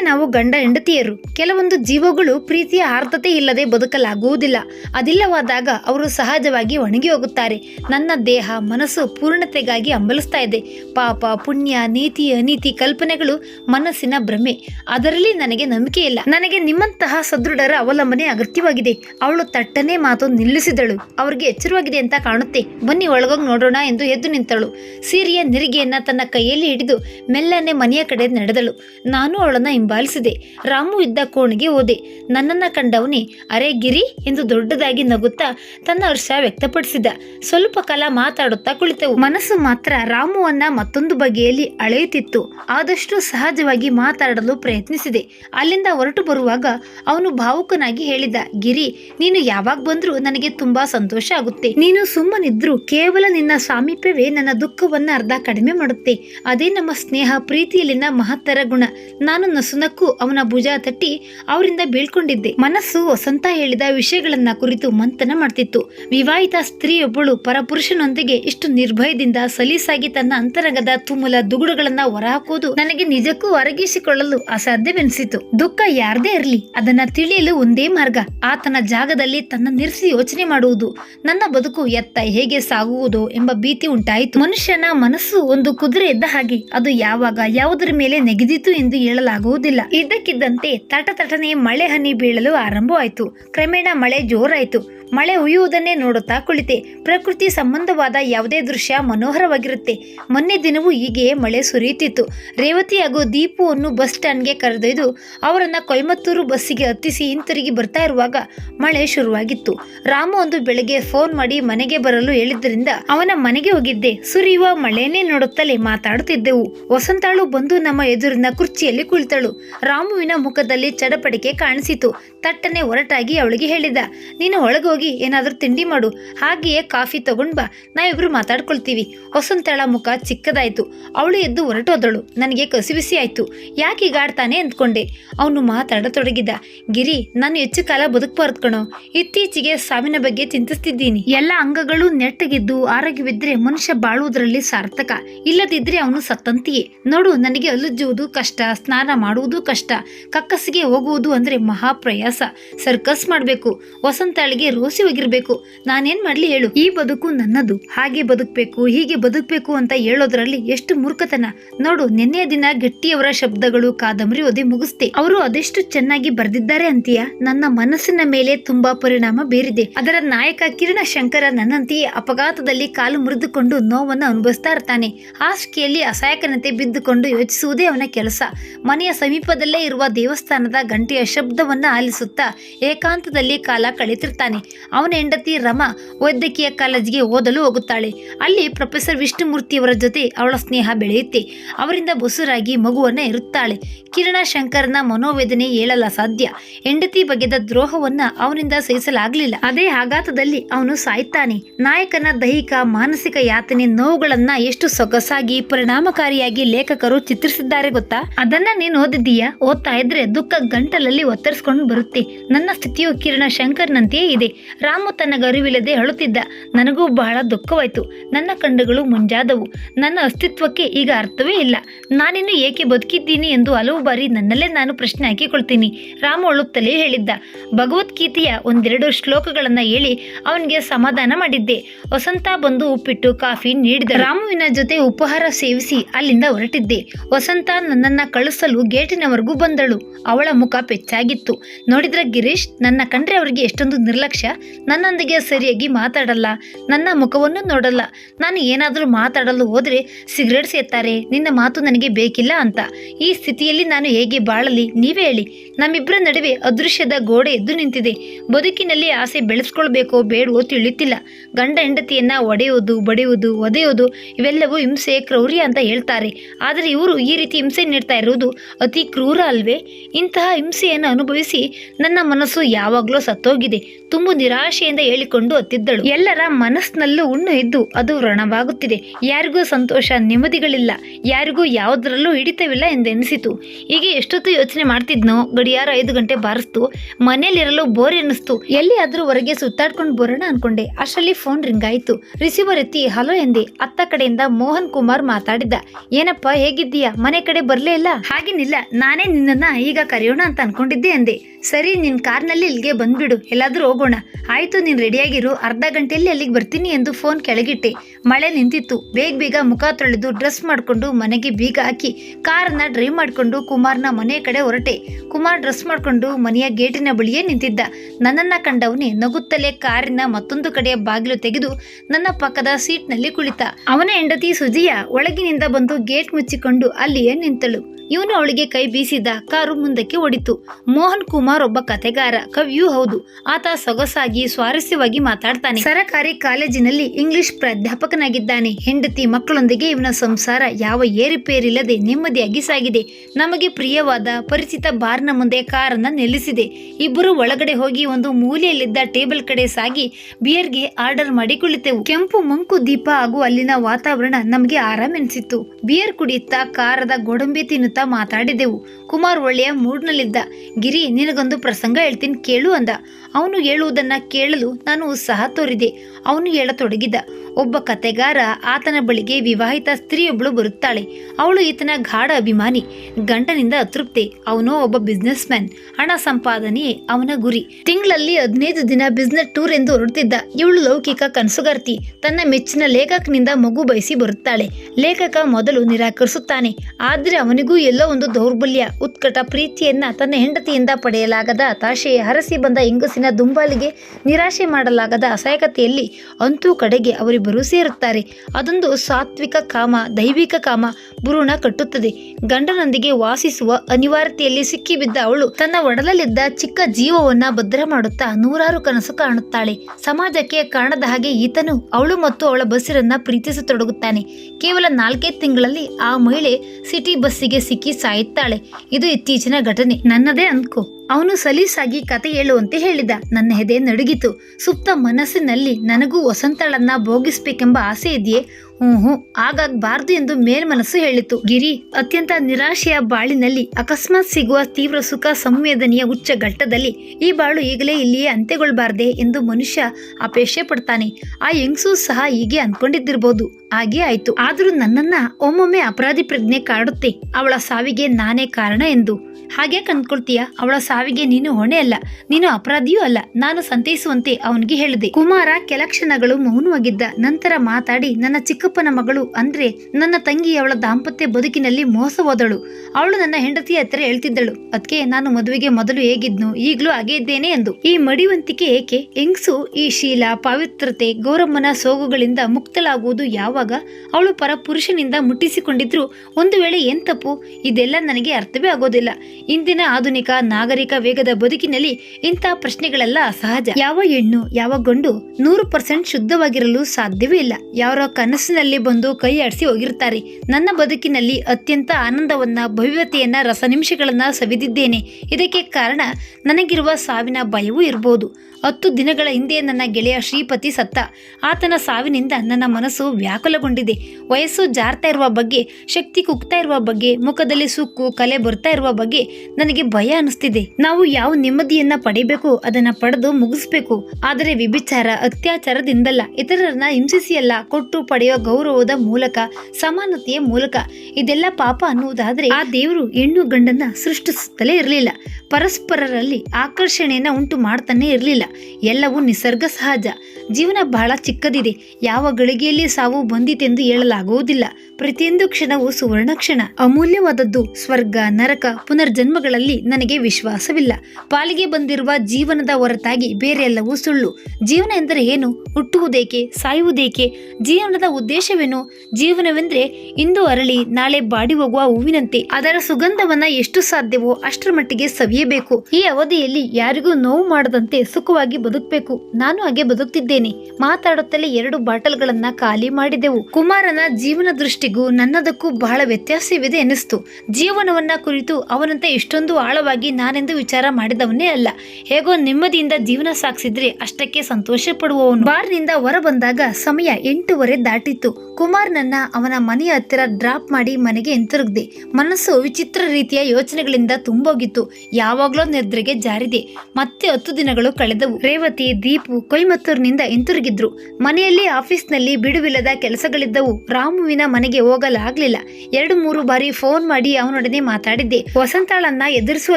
ನಾವು ಗಂಡ ಹೆಂಡತಿಯರು. ಕೆಲವೊಂದು ಜೀವಗಳು ಪ್ರೀತಿಯ ಆರ್ಥತೆ ಇಲ್ಲದೆ ಬದುಕಲಾಗುವುದಿಲ್ಲ. ಅದಿಲ್ಲವಾದಾಗ ಅವರು ಸಹಜವಾಗಿ ಒಣಗಿ ಹೋಗುತ್ತಾರೆ. ನನ್ನ ದೇಹ ಮನಸ್ಸು ಪೂರ್ಣತೆಗಾಗಿ ಹಂಬಲಿಸ್ತಾ ಇದೆ. ಪಾಪ, ಪುಣ್ಯ, ನೀತಿ, ಅನೀತಿ ಕಲ್ಪನೆಗಳು ಮನಸ್ಸಿನ ಭ್ರಮೆ. ಅದರಲ್ಲಿ ನನಗೆ ನಂಬಿಕೆ ಇಲ್ಲ ನನಗೆ ನಿಮ್ಮಂತಹ ಸದೃಢರ ಅವಲಂಬನೆ ಅಗತ್ಯವಾಗಿದೆ. ಅವಳು ತಟ್ಟನೆ ಮಾತು ನಿಲ್ಲಿಸಿದಳು. ಅವ್ರಿಗೆ ಎಚ್ಚರವಾಗಿದೆ ಅಂತ ಕಾಣುತ್ತೆ. ಬನ್ನಿ ಒಳಗೋಗಿ ನೋಡೋಣ ಎಂದು ಎದ್ದು ನಿಂತಳು. ಸೀರೆಯ ನಿರಿಗೆಯನ್ನ ತನ್ನ ಕೈಯಲ್ಲಿ ಹಿಡಿದು ಮೆಲ್ಲನೆ ಮನೆಯ ಕಡೆ ನಡೆದಳು. ನಾನು ಅವಳನ್ನ ಹಿಂಬಾಲಿಸಿದೆ. ರಾಮು ಇದ್ದ ಕೋಣೆಗೆ ಹೋದೆ. ನನ್ನನ್ನ ಕಂಡವನೇ ಅರೆ ಗಿರಿ ಎಂದು ದೊಡ್ಡದಾಗಿ ನಗುತ್ತಾ ತನ್ನ ಹರ್ಷ ವ್ಯಕ್ತಪಡಿಸಿದ. ಸ್ವಲ್ಪ ಕಾಲ ಮಾತಾಡುತ್ತಾ ಕುಳಿತವು. ಮನಸ್ಸು ಮಾತ್ರ ರಾಮುವನ್ನ ಮತ್ತೊಂದು ಬಗೆಯಲ್ಲಿ ಅಳೆಯುತ್ತಿತ್ತು. ಆದಷ್ಟು ಸಹಜವಾಗಿ ಮಾತಾಡಲು ಪ್ರಯತ್ನಿಸಿದೆ. ಅಲ್ಲಿಂದ ಹೊರಟು ಬರುವಾಗ ಅವನು ಭಾವುಕನಾಗಿ ಹೇಳಿದ, ಗಿರಿ, ನೀನು ಯಾವಾಗ ಬಂದರೂ ನನಗೆ ತುಂಬಾ ಸಂತೋಷ ಆಗುತ್ತೆ. ನೀನು ಸುಮ್ಮನಿದ್ರು ಕೇವಲ ನಿನ್ನ ಸಾಮೀಪ್ಯವೇ ನನ್ನ ದುಃಖವನ್ನ ಅರ್ಧ ಕಡಿಮೆ ಮಾಡುತ್ತೆ. ಅದೇ ನಮ್ಮ ಸ್ನೇಹ, ಪ್ರೀತಿಯಲ್ಲಿನ ಮಹತ್ತರ ಗುಣ. ನಾನು ನಸುನಕ್ಕೂ ಅವನ ಭುಜ ತಟ್ಟಿ ಅವರಿಂದ ಬೀಳ್ಕೊಂಡಿದ್ದೆ. ಮನಸ್ಸು ವಸಂತ ಹೇಳಿದ ವಿಷಯಗಳನ್ನ ಕುರಿತು ಮಂಥನ ಮಾಡ್ತಿತ್ತು. ವಿವಾಹಿತ ಸ್ತ್ರೀಯೊಬ್ಬಳು ಪರಪುರುಷನೊಂದಿಗೆ ಇಷ್ಟು ನಿರ್ಭಯದಿಂದ ಸಲೀಸಾಗಿ ತನ್ನ ಅಂತರಂಗದ ತುಮುಲ ದುಗುಡುಗಳನ್ನ ಹೊರಹಾಕುವುದು ನನಗೆ ನಿಜಕ್ಕೂ ಅರಗಿಸಿಕೊಳ್ಳಲು ಅಸಾಧ್ಯವೆನಿಸಿತು. ದುಃಖ ಯಾರದೇ ಇರಲಿ, ಅದನ್ನ ತಿಳಿಯಲು ಒಂದೇ ಮಾರ್ಗ. ಆತನ ಜಾಗದಲ್ಲಿ ತನ್ನ ನಿಲ್ಲಿಸಿ ಯೋಚನೆ ಮಾಡುವುದು. ನನ್ನ ಬದುಕು ಎತ್ತ ಹೇಗೆ ಸಾಗುವುದು ಎಂಬ ಭೀತಿ ಉಂಟಾಯಿತು. ಮನುಷ್ಯನ ಮನಸ್ಸು ಒಂದು ಕುದುರೆ ಇದ್ದ ಹಾಗೆ ಅದು ಯಾವಾಗ ಯಾವುದರ ಮೇಲೆ ನೆಗೆದಿತು ಎಂದು ಹೇಳಲಾಗುವುದಿಲ್ಲ. ಇದ್ದಕ್ಕಿದ್ದಂತೆ ತಟ ತಟನೆ ಮಳೆ ಹನಿ ಬೀಳಲು ಆರಂಭವಾಯಿತು. ಕ್ರಮೇಣ ಮಳೆ ಜೋರಾಯಿತು. ಮಳೆ ಉಯ್ಯುವುದನ್ನೇ ನೋಡುತ್ತಾ ಕುಳಿತೆ. ಪ್ರಕೃತಿ ಸಂಬಂಧವಾದ ಯಾವುದೇ ದೃಶ್ಯ ಮನೋಹರವಾಗಿರುತ್ತೆ. ಮೊನ್ನೆ ದಿನವೂ ಹೀಗೆಯೇ ಮಳೆ ಸುರಿಯುತ್ತಿತ್ತು. ರೇವತಿ ಹಾಗೂ ದೀಪುವನ್ನು ಬಸ್ ಸ್ಟ್ಯಾಂಡ್ಗೆ ಕರೆದೊಯ್ದು ಅವರನ್ನು ಕೊಯಮತ್ತೂರು ಬಸ್ಸಿಗೆ ಹತ್ತಿಸಿ ಹಿಂತಿರುಗಿ ಬರ್ತಾ ಇರುವಾಗ ಮಳೆ ಶುರುವಾಗಿತ್ತು. ರಾಮು ಒಂದು ಬೆಳಗ್ಗೆ ಫೋನ್ ಮಾಡಿ ಮನೆಗೆ ಬರಲು ಹೇಳಿದ್ದರಿಂದ ಅವನ ಮನೆಗೆ ಹೋಗಿದ್ದೆ. ಸುರಿಯುವ ಮಳೆನೇ ನೋಡುತ್ತಲೇ ಮಾತಾಡುತ್ತಿದ್ದೆವು. ವಸಂತಾಳು ಬಂದು ನಮ್ಮ ಎದುರಿನ ಕುರ್ಚಿಯಲ್ಲಿ ಕುಳಿತಳು. ರಾಮುವಿನ ಮುಖದಲ್ಲಿ ಚಡಪಡಿಕೆ ಕಾಣಿಸಿತು. ತಟ್ಟನೆ ಹೊರಟಾಗಿ ಅವಳಿಗೆ ಹೇಳಿದ, ನೀನು ಒಳಗೋಗಿ ಏನಾದರೂ ತಿಂಡಿ ಮಾಡು. ಹಾಗೆಯೇ ಕಾಫಿ ತಗೊಂಡ್ ಬಾ. ನಾವಿಬ್ರು ಮಾತಾಡ್ಕೊಳ್ತೀವಿ. ವಸಂತಳ ಮುಖ ಚಿಕ್ಕದಾಯ್ತು. ಅವಳು ಎದ್ದು ಹೊರಟೋದಳು. ನನಗೆ ಕಸಿಬಿಸಿ ಆಯ್ತು. ಯಾಕೆ ಈಗಾಡ್ತಾನೆ ಅಂದ್ಕೊಂಡೆ. ಅವನು ಮಾತಾಡತೊಡಗಿದ್ದ ಗಿರಿ, ನಾನು ಹೆಚ್ಚು ಕಾಲ ಬದುಕಬಾರ್ದು ಕಣೋ. ಇತ್ತೀಚೆಗೆ ಸಾವಿನ ಬಗ್ಗೆ ಚಿಂತಿಸ್ತಿದ್ದೀನಿ. ಎಲ್ಲ ಅಂಗಗಳು ನೆಟ್ಟಗಿದ್ದು ಆರೋಗ್ಯವಿದ್ರೆ ಮನುಷ್ಯ ಬಾಳುವುದರಲ್ಲಿ ಸಾರ್ಥಕ. ಇಲ್ಲದಿದ್ರೆ ಅವನು ಸತ್ತಂತಿಯೇ. ನೋಡು, ನನಗೆ ಅಲುಜ್ಜುವುದು ಕಷ್ಟ, ಸ್ನಾನ ಮಾಡುವುದು ಕಷ್ಟ ಕಕ್ಕಸಿಗೆ ಹೋಗುವುದು ಅಂದ್ರೆ ಮಹಾ ಪ್ರಯಾಸ ಸರ್ಕಸ್ ಮಾಡಬೇಕು. ವಸಂತಾಳಿಗೆ ಹೋಗಿರ್ಬೇಕು ನಾನೇನ್ ಮಾಡ್ಲಿ ಹೇಳು. ಈ ಬದುಕು ನನ್ನದು. ಹಾಗೆ ಬದುಕಬೇಕು, ಹೀಗೆ ಬದುಕಬೇಕು ಅಂತ ಹೇಳೋದ್ರಲ್ಲಿ ಎಷ್ಟು ಮೂರ್ಖತನ. ನೋಡು ನಿನ್ನೆಯ ದಿನ ಗಟ್ಟಿಯವರ ಶಬ್ದಗಳು ಕಾದಂಬರಿ ಓದಿ ಮುಗಿಸ್ತೆ ಅವರು ಅದೆಷ್ಟು ಚೆನ್ನಾಗಿ ಬರೆದಿದ್ದಾರೆ ಅಂತೀಯ? ನನ್ನ ಮನಸ್ಸಿನ ಮೇಲೆ ತುಂಬಾ ಪರಿಣಾಮ ಬೀರಿದೆ. ಅದರ ನಾಯಕ ಕಿರಣ ಶಂಕರ ನನ್ನಂತೆಯೇ ಅಪಘಾತದಲ್ಲಿ ಕಾಲು ಮುರಿದುಕೊಂಡು ನೋವನ್ನು ಅನುಭವಿಸ್ತಾ ಇರ್ತಾನೆ. ಹಾಸಿಗೆಯಲ್ಲಿ ಅಸಹಾಯಕನತೆ ಬಿದ್ದುಕೊಂಡು ಯೋಚಿಸುವುದೇ ಅವನ ಕೆಲಸ. ಮನೆಯ ಸಮೀಪದಲ್ಲೇ ಇರುವ ದೇವಸ್ಥಾನದ ಗಂಟೆಯ ಶಬ್ದವನ್ನ ಆಲಿಸುತ್ತಾ ಏಕಾಂತದಲ್ಲಿ ಕಾಲ ಕಳೀತಿರ್ತಾನೆ. ಅವನ ಹೆಂಡತಿ ರಮಾ ವೈದ್ಯಕೀಯ ಕಾಲೇಜಿಗೆ ಓದಲು ಹೋಗುತ್ತಾಳೆ. ಅಲ್ಲಿ ಪ್ರೊಫೆಸರ್ ವಿಷ್ಣುಮೂರ್ತಿಯವರ ಜೊತೆ ಅವಳ ಸ್ನೇಹ ಬೆಳೆಯುತ್ತೆ. ಅವರಿಂದ ಬಸುರಾಗಿ ಮಗುವನ್ನ ಇರುತ್ತಾಳೆ ಕಿರಣ ಶಂಕರ್ನ ಮನೋವೇದನೆ ಹೇಳಲ ಸಾಧ್ಯ. ಹೆಂಡತಿ ಬಗೆದ ದ್ರೋಹವನ್ನ ಅವನಿಂದ ಸಹಿಸಲಾಗಲಿಲ್ಲ. ಅದೇ ಆಘಾತದಲ್ಲಿ ಅವನು ಸಾಯ್ತಾನೆ. ನಾಯಕನ ದೈಹಿಕ, ಮಾನಸಿಕ ಯಾತನೆ ನೋವುಗಳನ್ನ ಎಷ್ಟು ಸೊಗಸಾಗಿ, ಪರಿಣಾಮಕಾರಿಯಾಗಿ ಲೇಖಕರು ಚಿತ್ರಿಸಿದ್ದಾರೆ ಗೊತ್ತಾ? ಅದನ್ನ ನೀನು ಓದಿದ್ದೀಯಾ? ಓದ್ತಾ ಇದ್ರೆ ದುಃಖ ಗಂಟಲಲ್ಲಿ ಒತ್ತರಿಸ್ಕೊಂಡು ಬರುತ್ತೆ. ನನ್ನ ಸ್ಥಿತಿಯು ಕಿರಣ ಶಂಕರ್ನಂತೆಯೇ ಇದೆ. ರಾಮು ತನ್ನ ಗರಿವಿಲ್ಲದೆ ಅಳುತ್ತಿದ್ದ. ನನಗೂ ಬಹಳ ದುಃಖವಾಯ್ತು. ನನ್ನ ಕಂಡುಗಳು ಮುಂಜಾದವು. ನನ್ನ ಅಸ್ತಿತ್ವಕ್ಕೆ ಈಗ ಅರ್ಥವೇ ಇಲ್ಲ. ನಾನಿನ್ನು ಏಕೆ ಬದುಕಿದ್ದೀನಿ ಎಂದು ಹಲವು ಬಾರಿ ನನ್ನಲ್ಲೇ ನಾನು ಪ್ರಶ್ನೆ ಹಾಕಿಕೊಳ್ತೀನಿ. ರಾಮು ಅಳುತ್ತಲೇ ಹೇಳಿದ್ದ. ಭಗವದ್ಗೀತೆಯ ಒಂದೆರಡು ಶ್ಲೋಕಗಳನ್ನ ಹೇಳಿ ಅವನಿಗೆ ಸಮಾಧಾನ ಮಾಡಿದ್ದೆ. ವಸಂತ ಬಂದು ಉಪ್ಪಿಟ್ಟು, ಕಾಫಿ ನೀಡಿದ ರಾಮುವಿನ ಜೊತೆ ಉಪಹಾರ ಸೇವಿಸಿ ಅಲ್ಲಿಂದ ಹೊರಟಿದ್ದೆ. ವಸಂತ ನನ್ನನ್ನ ಕಳಿಸಲು ಗೇಟಿನವರೆಗೂ ಬಂದಳು. ಅವಳ ಮುಖ ಪೆಚ್ಚಾಗಿತ್ತು ನೋಡಿದ್ರ ಗಿರೀಶ್, ನನ್ನ ಕಂಡ್ರೆ ಅವರಿಗೆ ಎಷ್ಟೊಂದು ನಿರ್ಲಕ್ಷ್ಯ. ನನ್ನೊಂದಿಗೆ ಸರಿಯಾಗಿ ಮಾತಾಡಲ್ಲ. ನನ್ನ ಮುಖವನ್ನು ನೋಡಲ್ಲ. ನಾನು ಏನಾದರೂ ಮಾತಾಡಲು ಹೋದರೆ ಸಿಗರೇಟ್ ಸೇತ್ತಾರೆ ನಿನ್ನ ಮಾತು ನನಗೆ ಬೇಕಿಲ್ಲ ಅಂತ. ಈ ಸ್ಥಿತಿಯಲ್ಲಿ ನಾನು ಹೇಗೆ ಬಾಳಲಿ? ನೀವೇ ಹೇಳಿ. ನಮ್ಮಿಬ್ಬರ ನಡುವೆ ಅದೃಶ್ಯದ ಗೋಡೆ ಎದ್ದು ನಿಂತಿದೆ. ಬದುಕಿನಲ್ಲಿ ಆಸೆ ಬೆಳೆಸ್ಕೊಳ್ಬೇಕೋ ಬೇಡವೋ ತಿಳಿಯುತ್ತಿಲ್ಲ ಗಂಡ ಹೆಂಡತಿಯನ್ನ ಒಡೆಯುವುದು ಬಡಿಯುವುದು ಒದೆಯುವುದು ಇವೆಲ್ಲವೂ ಹಿಂಸೆ, ಕ್ರೌರ್ಯ ಅಂತ ಹೇಳ್ತಾರೆ. ಆದರೆ ಇವರು ಈ ರೀತಿ ಹಿಂಸೆ ನೀಡ್ತಾ ಇರುವುದು ಅತಿ ಕ್ರೂರ ಅಲ್ವೇ? ಇಂತಹ ಹಿಂಸೆಯನ್ನು ಅನುಭವಿಸಿ ನನ್ನ ಮನಸ್ಸು ಯಾವಾಗಲೂ ಸತ್ತೋಗಿದೆ. ತುಂಬ ನಿರಾಶೆಯಿಂದ ಹೇಳಿಕೊಂಡು ಅತ್ತಿದ್ದಳು ಎಲ್ಲರ ಮನಸ್ಸಿನಲ್ಲೂ ಹುಣ್ಣು ಇದ್ದು ಅದು ವ್ರಣವಾಗುತ್ತಿದೆ ಯಾರಿಗೂ ಸಂತೋಷ, ನೆಮ್ಮದಿಗಳಿಲ್ಲ. ಯಾರಿಗೂ ಯಾವುದರಲ್ಲೂ ಹಿಡಿತವಿಲ್ಲ ಎಂದೆನಿಸಿತು. ಹೀಗೆ ಎಷ್ಟೊತ್ತು ಯೋಚನೆ ಮಾಡ್ತಿದ್ನೋ, ಗಡಿಯಾರ ಐದು ಗಂಟೆ ಬಾರಿಸ್ತು. ಮನೆಯಲ್ಲಿರಲು ಬೋರ್ ಎನ್ನಿಸ್ತು ಎಲ್ಲಿಯಾದ್ರೂ ಹೊರಗೆ ಸುತ್ತಾಡ್ಕೊಂಡು ಬರೋಣ ಅನ್ಕೊಂಡೆ. ಅಷ್ಟರಲ್ಲಿ ಫೋನ್ ರಿಂಗ್ ಆಯ್ತು. ರಿಸೀವರ್ ಎತ್ತಿ, ಹಲೋ ಎಂದೆ. ಅತ್ತ ಕಡೆಯಿಂದ ಮೋಹನ್ ಕುಮಾರ್ ಮಾತಾಡಿದ್ದ. ಏನಪ್ಪ, ಹೇಗಿದ್ದೀಯಾ? ಮನೆ ಕಡೆ ಬರಲೇ ಇಲ್ಲ? ಹಾಗೇನಿಲ್ಲ. ನಾನೇ ನಿನ್ನನ್ನ ಈಗ ಕರೆಯೋಣ ಅಂತ ಅನ್ಕೊಂಡಿದ್ದೆ ಅಂದೆ ಸರಿ ನಿನ್ನ ಕಾರ್ನಲ್ಲಿ ಇಲ್ಲಿಗೆ ಬಂದ್ಬಿಡು. ಎಲ್ಲಾದರೂ ಹೋಗೋಣ. ಆಯಿತು, ನೀನು ರೆಡಿಯಾಗಿರು ಅರ್ಧ ಗಂಟೆಯಲ್ಲಿ ಅಲ್ಲಿಗೆ ಬರ್ತೀನಿ ಎಂದು ಫೋನ್ ಕೆಳಗಿಟ್ಟೆ. ಮಳೆ ನಿಂತಿತ್ತು. ಬೇಗ ಬೇಗ ಮುಖ ತೊಳೆದು ಡ್ರೆಸ್ ಮಾಡ್ಕೊಂಡು ಮನೆಗೆ ಬೀಗ ಹಾಕಿ ಕಾರನ್ನ ಡ್ರೈವ್ ಮಾಡ್ಕೊಂಡು ಕುಮಾರ್ನ ಮನೆ ಕಡೆ ಹೊರಟೆ. ಕುಮಾರ್ ಡ್ರೆಸ್ ಮಾಡ್ಕೊಂಡು ಮನೆಯ ಗೇಟಿನ ಬಳಿಯೇ ನಿಂತಿದ್ದ. ನನ್ನನ್ನ ಕಂಡವನೇ ನಗುತ್ತಲೇ ಕಾರಿನ ಮತ್ತೊಂದು ಕಡೆಯ ಬಾಗಿಲು ತೆಗೆದು ನನ್ನ ಪಕ್ಕದ ಸೀಟ್ನಲ್ಲಿ ಕುಳಿತ. ಅವನ ಹೆಂಡತಿ ಸುಜಿಯ ಒಳಗಿನಿಂದ ಬಂದು ಗೇಟ್ ಮುಚ್ಚಿಕೊಂಡು ಅಲ್ಲಿಯೇ ನಿಂತಳು. ಇವನು ಅವಳಿಗೆ ಕೈ ಬೀಸಿದ ಕಾರು ಮುಂದಕ್ಕೆ ಓಡಿತು. ಮೋಹನ್ ಕುಮಾರ್ ಒಬ್ಬ ಕಥೆಗಾರ, ಕವಿಯೂ ಹೌದು. ಆತ ಸೊಗಸಾಗಿ, ಸ್ವಾರಸ್ಯವಾಗಿ ಮಾತಾಡ್ತಾನೆ. ಸರಕಾರಿ ಕಾಲೇಜಿನಲ್ಲಿ ಇಂಗ್ಲಿಷ್ ಪ್ರಾಧ್ಯಾಪಕನಾಗಿದ್ದಾನೆ. ಹೆಂಡತಿ ಮಕ್ಕಳೊಂದಿಗೆ ಇವನ ಸಂಸಾರ ಯಾವ ಏರುಪೇರಿಲ್ಲದೆ ನೆಮ್ಮದಿಯಾಗಿ ಸಾಗಿದೆ. ನಮಗೆ ಪ್ರಿಯವಾದ, ಪರಿಚಿತ ಬಾರ್ನ ಮುಂದೆ ಕಾರನ್ನ ನಿಲ್ಲಿಸಿದೆ. ಇಬ್ಬರು ಒಳಗಡೆ ಹೋಗಿ ಒಂದು ಮೂಲೆಯಲ್ಲಿದ್ದ ಟೇಬಲ್ ಕಡೆ ಸಾಗಿ ಬಿಯರ್ಗೆ ಆರ್ಡರ್ ಮಾಡಿ ಕುಳಿತೆವು. ಕೆಂಪು, ಮಂಕು, ದೀಪ ಹಾಗೂ ಅಲ್ಲಿನ ವಾತಾವರಣ ನಮಗೆ ಆರಾಮೆನಿಸಿತ್ತು. ಬಿಯರ್ ಕುಡಿಯುತ್ತಾ ಕಾರದ ಗೋಡಂಬಿ ತಿನ್ನುತ್ತಾ ಮಾತಾಡಿದೆವು. ಕುಮಾರ್ ಒಳ್ಳೆಯ ಮೂಡ್ನಲ್ಲಿದ್ದ ಗಿರಿ ನಿನಗೊಂದು ಪ್ರಸಂಗ ಹೇಳ್ತೀನಿ ಕೇಳು ಅಂದ. ಅವನು ಹೇಳುವುದನ್ನ ಕೇಳಲು ನಾನು ಉತ್ಸಾಹ ತೋರಿದೆ. ಅವನು ಹೇಳತೊಡಗಿದ. ಒಬ್ಬ ಕತೆಗಾರ ಆತನ ಬಳಿಗೆ ವಿವಾಹಿತ ಸ್ತ್ರೀಯೊಬ್ಬಳು ಬರುತ್ತಾಳೆ. ಅವಳು ಈತನ ಗಾಢ ಅಭಿಮಾನಿ ಗಂಟನಿಂದ ಅತೃಪ್ತೆ. ಅವನು ಒಬ್ಬ ಬಿಸ್ನೆಸ್ ಮ್ಯಾನ್ ಹಣ ಸಂಪಾದನೆಯೇ ಅವನ ಗುರಿ. ತಿಂಗಳಲ್ಲಿ ಹದಿನೈದು ದಿನ ಬಿಸ್ನೆಸ್ ಟೂರ್ ಎಂದು ಹೊರಡುತ್ತಿದ್ದ ಇವಳು ಲೌಕಿಕ ಕನಸುಗಾರ್ತಿ. ತನ್ನ ಮೆಚ್ಚಿನ ಲೇಖಕನಿಂದ ಮಗು ಬಯಸಿ ಬರುತ್ತಾಳೆ. ಲೇಖಕ ಮೊದಲು ನಿರಾಕರಿಸುತ್ತಾನೆ. ಆದರೆ ಅವನಿಗೂ ಎಲ್ಲೋ ಒಂದು ದೌರ್ಬಲ್ಯ, ಉತ್ಕಟ ಪ್ರೀತಿಯನ್ನ ತನ್ನ ಹೆಂಡತಿಯಿಂದ ಪಡೆಯಲಾಗದ ಹತಾಶೆ ಹರಸಿ ಬಂದ ಹೆಂಗಸಿನ ದುಂಬಾಲಿಗೆ ನಿರಾಶೆ ಮಾಡಲಾಗದ ಅಸಹಾಯಕತೆಯಲ್ಲಿ ಅಂತೂ ಕಡೆಗೆ ಅವರಿಬ್ಬರು ಸೇರುತ್ತಾರೆ. ಅದೊಂದು ಸಾತ್ವಿಕ ಕಾಮ, ದೈವಿಕ ಕಾಮ, ಭ್ರೂಣ ಕಟ್ಟುತ್ತದೆ. ಗಂಡನೊಂದಿಗೆ ವಾಸಿಸುವ ಅನಿವಾರ್ಯತೆಯಲ್ಲಿ ಸಿಕ್ಕಿಬಿದ್ದ ಅವಳು ತನ್ನ ಒಡಲಲ್ಲಿದ್ದ ಚಿಕ್ಕ ಜೀವವನ್ನ ಭದ್ರ ಮಾಡುತ್ತಾ ನೂರಾರು ಕನಸು ಕಾಣುತ್ತಾಳೆ. ಸಮಾಜಕ್ಕೆ ಕಾಣದ ಹಾಗೆ ಈತನು ಅವಳು ಮತ್ತು ಅವಳ ಬಸ್ಸಿರನ್ನ ಪ್ರೀತಿಸತೊಡಗುತ್ತಾನೆ. ಕೇವಲ ನಾಲ್ಕೇ ತಿಂಗಳಲ್ಲಿ ಆ ಮಹಿಳೆ ಸಿಟಿ ಬಸ್ಸಿಗೆ ಸಿಕ್ಕಿ ಸಾಯುತ್ತಾಳೆ. ಇದು ಇತ್ತೀಚಿನ ಘಟನೆ. ನನ್ನದೇ ಅಂದ್ಕೋ. ಅವನು ಸಲೀಸಾಗಿ ಕತೆ ಹೇಳುವಂತೆ ಹೇಳಿದ. ನನ್ನ ಹೆದೆ ನಡುಗಿತು. ಸುಪ್ತ ಮನಸ್ಸಿನಲ್ಲಿ ನನಗೂ ವಸಂತಳನ್ನ ಭೋಗಿಸ್ಬೇಕೆಂಬ ಆಸೆ ಇದೆಯೇ? ಹ್ಞೂ ಹ್ಞೂ ಆಗಾಗಬಾರ್ದು ಎಂದು ಮೇಲ್ಮನಸ್ಸು ಹೇಳಿತು. ಗಿರಿ, ಅತ್ಯಂತ ನಿರಾಶೆಯ ಬಾಳಿನಲ್ಲಿ ಅಕಸ್ಮಾತ್ ಸಿಗುವ ತೀವ್ರ ಸುಖ ಸಂವೇದನೆಯ ಉಚ್ಚ ಘಟ್ಟದಲ್ಲಿ ಈ ಬಾಳು ಈಗಲೇ ಇಲ್ಲಿಯೇ ಅಂತ್ಯಗೊಳ್ಬಾರ್ದೆ ಎಂದು ಮನುಷ್ಯ ಅಪೇಕ್ಷೆ ಪಡ್ತಾನೆ. ಆ ಹೆಂಗಸು ಸಹ ಹೀಗೆ ಅನ್ಕೊಂಡಿದ್ದಿರ್ಬೋದು. ಹಾಗೆ ಆಯ್ತು. ಆದರೂ ನನ್ನನ್ನ ಒಮ್ಮೊಮ್ಮೆ ಅಪರಾಧಿ ಪ್ರಜ್ಞೆ ಕಾಡುತ್ತೆ. ಅವಳ ಸಾವಿಗೆ ನಾನೇ ಕಾರಣ ಎಂದು. ಹಾಗೆ ಕಂದ್ಕೊಳ್ತೀಯ? ಅವಳ ಸಾವಿಗೆ ನೀನು ಹೊಣೆ ಅಲ್ಲ, ನೀನು ಅಪರಾಧಿಯೂ ಅಲ್ಲ. ನಾನು ಸಂತೈಸುವಂತೆ ಅವನಿಗೆ ಹೇಳಿದೆ. ಕುಮಾರ ಕೆಲ ಕ್ಷಣಗಳು ಮೌನವಾಗಿದ್ದ. ನಂತರ ಮಾತಾಡಿ, ನನ್ನ ಚಿಕ್ಕಪ್ಪನ ಮಗಳು ಅಂದ್ರೆ ನನ್ನ ತಂಗಿ ಅವಳ ದಾಂಪತ್ಯ ಬದುಕಿನಲ್ಲಿ ಮೋಸ ಹೋದಳು. ಅವಳು ನನ್ನ ಹೆಂಡತಿಯ ಹತ್ರ ಹೇಳ್ತಿದ್ದಳು. ಅದಕ್ಕೆ ನಾನು ಮದುವೆಗೆ ಮೊದಲು ಹೇಗಿದ್ನು, ಈಗಲೂ ಹಾಗೆ ಇದ್ದೇನೆ ಎಂದು. ಈ ಮಡಿವಂತಿಕೆ ಏಕೆ? ಹೆಂಗ್ಸು ಈ ಶೀಲ, ಪವಿತ್ರತೆ, ಗೌರಮ್ಮನ ಸೋಗುಗಳಿಂದ ಮುಕ್ತಲಾಗುವುದು ಯಾವಾಗ? ಅವಳು ಪರ ಪುರುಷನಿಂದ ಮುಟ್ಟಿಸಿಕೊಂಡಿದ್ರು. ಒಂದು ವೇಳೆ ಏನ್ ತಪ್ಪು? ಇದೆಲ್ಲ ನನಗೆ ಅರ್ಥವೇ ಆಗೋದಿಲ್ಲ. ಇಂದಿನ ಆಧುನಿಕ ನಾಗರಿಕ ವೇಗದ ಬದುಕಿನಲ್ಲಿ ಇಂಥ ಪ್ರಶ್ನೆಗಳೆಲ್ಲ ಸಹಜ. ಯಾವ ಹೆಣ್ಣು, ಯಾವ ಗಂಡು ನೂರು ಪರ್ಸೆಂಟ್ ಶುದ್ಧವಾಗಿರಲು ಸಾಧ್ಯವೇ ಇಲ್ಲ. ಯಾರ ಕನಸಿನಲ್ಲಿ ಬಂದು ಕೈ ಆಡಿಸಿ ಹೋಗಿರ್ತಾರೆ. ನನ್ನ ಬದುಕಿನಲ್ಲಿ ಅತ್ಯಂತ ಆನಂದವನ್ನ, ಭವ್ಯತೆಯನ್ನ, ರಸನಿಮಿಷಗಳನ್ನ ಸವಿದಿದ್ದೇನೆ. ಇದಕ್ಕೆ ಕಾರಣ ನನಗಿರುವ ಸಾವಿನ ಭಯವೂ ಇರಬಹುದು ಹತ್ತು ದಿನಗಳ ಹಿಂದೆ ನನ್ನ ಗೆಳೆಯ ಶ್ರೀಪತಿ ಸತ್ತ. ಆತನ ಸಾವಿನಿಂದ ನನ್ನ ಮನಸ್ಸು ವ್ಯಾಕುಲಗೊಂಡಿದೆ. ವಯಸ್ಸು ಜಾರ್ತಾ ಇರುವ ಬಗ್ಗೆ, ಶಕ್ತಿ ಕುಗ್ತಾ ಇರುವ ಬಗ್ಗೆ, ಮುಖದಲ್ಲಿ ಸುಕ್ಕು, ಕಲೆ ಬರ್ತಾ ಇರುವ ಬಗ್ಗೆ ನನಗೆ ಭಯ ಅನಿಸ್ತಿದೆ. ನಾವು ಯಾವ ನೆಮ್ಮದಿಯನ್ನ ಪಡಿಬೇಕು, ಅದನ್ನ ಪಡೆದು ಮುಗಿಸ್ಬೇಕು. ಆದರೆ ವಿಭಿಚಾರ ಅತ್ಯಾಚಾರದಿಂದಲ್ಲ, ಇತರರನ್ನ ಹಿಂಸಿಸಿಯಲ್ಲ, ಕೊಟ್ಟು ಪಡೆಯುವ ಗೌರವದ ಮೂಲಕ, ಸಮಾನತೆಯ ಮೂಲಕ. ಇದೆಲ್ಲ ಪಾಪ ಅನ್ನುವುದಾದ್ರೆ ಆ ದೇವರು ಹೆಣ್ಣು ಗಂಡನ್ನ ಸೃಷ್ಟಿಸುತ್ತಲೇ ಇರಲಿಲ್ಲ. ಪರಸ್ಪರರಲ್ಲಿ ಆಕರ್ಷಣೆಯನ್ನ ಉಂಟು ಮಾಡ್ತಾನೆ ಇರಲಿಲ್ಲ. ಎಲ್ಲವೂ ನಿಸರ್ಗ ಸಹಜ. ಜೀವನ ಬಹಳ ಚಿಕ್ಕದಿದೆ. ಯಾವ ಗಳಿಗೆಯಲ್ಲಿ ಸಾವು ಬಂದಿತೆಂದು ಹೇಳಲಾಗುವುದಿಲ್ಲ. ಪ್ರತಿಯೊಂದು ಕ್ಷಣವೂ ಸುವರ್ಣ ಕ್ಷಣ. ಅಮೂಲ್ಯವಾದದ್ದು ಸ್ವರ್ಗ, ನರಕ, ಪುನರ್ಜನ್ಮಗಳಲ್ಲಿ ನನಗೆ ವಿಶ್ವಾಸವಿಲ್ಲ. ಪಾಲಿಗೆ ಬಂದಿರುವ ಜೀವನದ ಹೊರತಾಗಿ ಬೇರೆಲ್ಲವೂ ಸುಳ್ಳು. ಜೀವನ ಎಂದರೆ ಏನು? ಹುಟ್ಟುವುದೇಕೆ? ಸಾಯುವುದೇಕೆ? ಜೀವನದ ಉದ್ದೇಶವೇನು? ಜೀವನವೆಂದ್ರೆ ಇಂದು ಅರಳಿ, ನಾಳೆ ಬಾಡಿ ಹೋಗುವ ಹೂವಿನಂತೆ. ಅದರ ಸುಗಂಧವನ್ನ ಎಷ್ಟು ಸಾಧ್ಯವೋ ಅಷ್ಟರ ಮಟ್ಟಿಗೆ ಸವಿಯಬೇಕು. ಈ ಅವಧಿಯಲ್ಲಿ ಯಾರಿಗೂ ನೋವು ಮಾಡದಂತೆ ಸುಖವಾಗಿ ಬದುಕಬೇಕು. ನಾನು ಹಾಗೆ ಬದುಕ್ತಿದ್ದೇನೆ. ಮಾತಾಡುತ್ತಲೇ ಎರಡು ಬಾಟಲ್ಗಳನ್ನ ಖಾಲಿ ಮಾಡಿದೆವು. ಕುಮಾರನ ಜೀವನ ದೃಷ್ಟಿಗೂ ನನ್ನದಕ್ಕೂ ಬಹಳ ವ್ಯತ್ಯಾಸವಿದೆ ಎನಿಸ್ತು. ಜೀವನವನ್ನ ಕುರಿತು ಅವನಂತೆ ಇಷ್ಟೊಂದು ಆಳವಾಗಿ ನಾನೆಂದು ವಿಚಾರ ಮಾಡಿದವನೇ ಅಲ್ಲ. ಹೇಗೋ ನೆಮ್ಮದಿಯಿಂದ ಜೀವನ ಸಾಗಿಸಿದ್ರೆ ಅಷ್ಟಕ್ಕೆ ಸಂತೋಷ ಪಡುವವನು. ಬಾರ್ನಿಂದ ಹೊರ ಬಂದಾಗ ಸಮಯ ಎಂಟೂವರೆ ದಾಟಿತ್ತು. ಕುಮಾರ್ ನನ್ನ ಅವನ ಮನೆಯ ಹತ್ತಿರ ಡ್ರಾಪ್ ಮಾಡಿ ಮನೆಗೆ ಹಿಂತಿರುಗಿದೆ. ಮನಸ್ಸು ವಿಚಿತ್ರ ರೀತಿಯ ಯೋಚನೆಗಳಿಂದ ತುಂಬೋಗಿತ್ತು. ಯಾವಾಗಲೂ ನಿದ್ರೆಗೆ ಜಾರಿದೆ. ಮತ್ತೆ ಹತ್ತು ದಿನಗಳು ಕಳೆದವು. ರೇವತಿ, ದೀಪು ಕೊಯಮತ್ತೂರಿನಿಂದ ಹಿಂತಿರುಗಿದ್ರು. ಮನೆಯಲ್ಲಿ ಆಫೀಸ್ನಲ್ಲಿ ಬಿಡುವಿಲ್ಲದ ಕೆಲಸಗಳಿದ್ದವು. ರಾಮುವಿನ ಮನೆಗೆ ಹೋಗಲಾಗಲಿಲ್ಲ. ಎರಡು ಮೂರು ಬಾರಿ ಫೋನ್ ಮಾಡಿ ಅವನೊಡನೆ ಮಾತಾಡಿದ್ದೆ. ವಸಂತಾಳನ್ನ ಎದುರಿಸುವ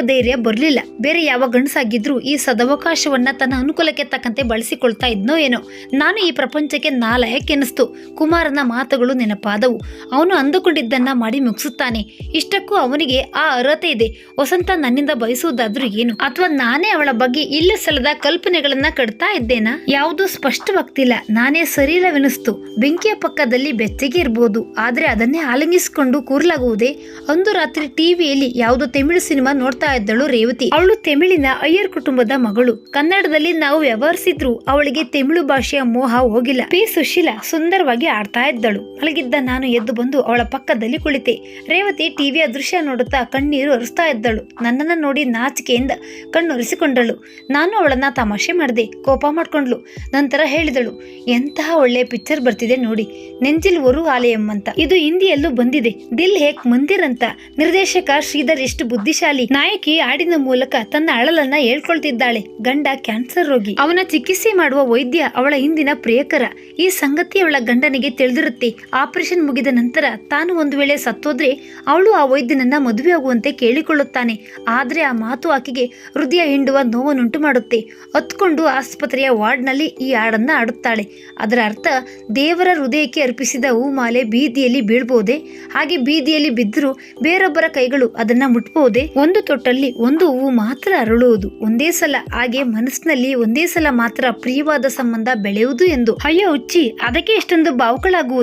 ಧೈರ್ಯ ಬರಲಿಲ್ಲ. ಬೇರೆ ಯಾವ ಗಂಡಸಾಗಿದ್ರು ಈ ಸದವಕಾಶವನ್ನ ತನ್ನ ಅನುಕೂಲಕ್ಕೆ ತಕ್ಕಂತೆ ಬಳಸಿಕೊಳ್ತಾ ಇದ್ನೋ ಏನೋ. ನಾನು ಈ ಪ್ರಪಂಚಕ್ಕೆ ನಾಲಯಕ್ಕೆನಿಸ್ತು ಕುಮಾರನ ಮಾತುಗಳು ನೆನಪಾದವು. ಅವನು ಅಂದುಕೊಂಡಿದ್ದನ್ನ ಮಾಡಿ ಮುಗಿಸುತ್ತಾನೆ. ಇಷ್ಟಕ್ಕೂ ಅವನಿಗೆ ಆ ಅರ್ಹತೆ ಇದೆ. ವಸಂತ ನನ್ನಿಂದ ಬಯಸುವುದಾದ್ರೂ ಏನು? ಅಥವಾ ನಾನೇ ಅವಳ ಬಗ್ಗೆ ಇಲ್ಲ ಸಲದ ಕಲ್ಪನೆಗಳನ್ನ ಕಟ್ತಾ ಇದ್ದೇನಾ? ಯಾವುದು ಸ್ಪಷ್ಟವಾಗ್ತಿಲ್ಲ. ನಾನೇ ಸರಿಯಿಲ್ಲವೆನಿಸ್ತು ಬೆಂಕಿಯ ಪಕ್ಕದಲ್ಲಿ ಬೆಚ್ಚಗೆ ಇರಬಹುದು ಆದ್ರೆ ಅದನ್ನೇ ಆಲಂಗಿಸಿಕೊಂಡು ಕೂರ್ಲಾಗುವುದೇ? ಅಂದು ರಾತ್ರಿ ಟಿವಿಯಲ್ಲಿ ಯಾವುದೋ ತಮಿಳು ಸಿನಿಮಾ ನೋಡ್ತಾ ಇದ್ದಳು ರೇವತಿ. ಅವಳು ತಮಿಳಿನ ಅಯ್ಯರ್ ಕುಟುಂಬದ ಮಗಳು. ಕನ್ನಡದಲ್ಲಿ ನಾವು ವ್ಯವಹರಿಸಿದ್ರು ಅವಳಿಗೆ ತಮಿಳು ಭಾಷೆಯ ಮೋಹ ಹೋಗಿಲ್ಲ. ಪಿ. ಸುಶೀಲ ಸುಂದರವಾಗಿ ಆಡ್ತಾ ಇದ್ದಳು ಮಲಗಿದ್ದ ನಾನು ಎದ್ದು ಬಂದು ಅವಳ ಪಕ್ಕದಲ್ಲಿ ಕುಳಿತೆ. ರೇವತಿ ಟಿವಿಯ ದೃಶ್ಯ ನೋಡುತ್ತಾ ಕಣ್ಣೀರು ಹರಿಸ್ತಾ ಇದ್ದಳು. ನನ್ನನ್ನ ನೋಡಿ ನಾಚಿಕೆಯಿಂದ ಕಣ್ಣೊರೆಸಿಕೊಂಡಳು. ನಾನು ಅವಳನ್ನ ತಮಾಷೆ ಮಾಡಿದೆ. ಕೋಪ ಮಾಡ್ಕೊಂಡ್ಳು ನಂತರ ಹೇಳಿದಳು, ಎಂತಹ ಒಳ್ಳೆ ಪಿಕ್ಚರ್ ಬರ್ತಿದೆ ನೋಡಿ. ನೆಂಜಿಲ್ ಒರು ಆಲಯಂ ಅಂತ. ಇದು ಹಿಂದಿಯಲ್ಲೂ ಬಂದಿದೆ. ದಿಲ್ ಹೇಕ್ ಮಂದಿರ್ ಅಂತ. ನಿರ್ದೇಶಕ ಶ್ರೀಧರ್ ಎಷ್ಟು ಬುದ್ಧಿಶಾಲಿ. ನಾಯಕಿ ಹಾಡಿನ ಮೂಲಕ ತನ್ನ ಅಳಲನ್ನ ಹೇಳ್ಕೊಳ್ತಿದ್ದಾಳೆ. ಗಂಡ ಕ್ಯಾನ್ಸರ್ ರೋಗಿ. ಅವನ ಚಿಕಿತ್ಸೆ ಮಾಡುವ ವೈದ್ಯ ಅವಳ ಹಿಂದಿನ ಪ್ರಿಯಕರ. ಈ ಸಂಗತಿ ಅವಳ ಗಂಡನಿಗೆ ಆಪರೇಷನ್ ಮುಗಿದ ನಂತರ ತಾನು ಒಂದು ವೇಳೆ ಸತ್ತೋದ್ರೆ ಅವಳು ಆ ವೈದ್ಯನನ್ನ ಮದುವೆ ಆಗುವಂತೆ ಕೇಳಿಕೊಳ್ಳುತ್ತಾನೆ. ಆದ್ರೆ ಆ ಮಾತು ಆಕೆಗೆ ಹೃದಯ ಹಿಂಡುವ ನೋವನ್ನುಂಟು ಮಾಡುತ್ತೆ. ಹೊತ್ಕೊಂಡು ಆಸ್ಪತ್ರೆಯ ವಾರ್ಡ್ನಲ್ಲಿ ಈ ಹಾಡನ್ನ ಆಡುತ್ತಾಳೆ ಅದರ ಅರ್ಥ, ದೇವರ ಹೃದಯಕ್ಕೆ ಅರ್ಪಿಸಿದ ಹೂಮಾಲೆ ಬೀದಿಯಲ್ಲಿ ಬೀಳ್ಬಹುದೇ ಹಾಗೆ ಬೀದಿಯಲ್ಲಿ ಬಿದ್ದರೂ ಬೇರೊಬ್ಬರ ಕೈಗಳು ಅದನ್ನ ಮುಟ್ಬಹುದೇ ಒಂದು ತೊಟ್ಟಲ್ಲಿ ಒಂದು ಹೂವು ಮಾತ್ರ ಅರಳುವುದು ಒಂದೇ ಸಲ, ಹಾಗೆ ಮನಸ್ಸಿನಲ್ಲಿ ಒಂದೇ ಸಲ ಮಾತ್ರ ಪ್ರಿಯವಾದ ಸಂಬಂಧ ಬೆಳೆಯುವುದು ಎಂದು. ಅಯ್ಯೋ ಹುಚ್ಚಿ, ಅದಕ್ಕೆ ಇಷ್ಟೊಂದು ಬಾವುಕಳಾಗುವುದೇ.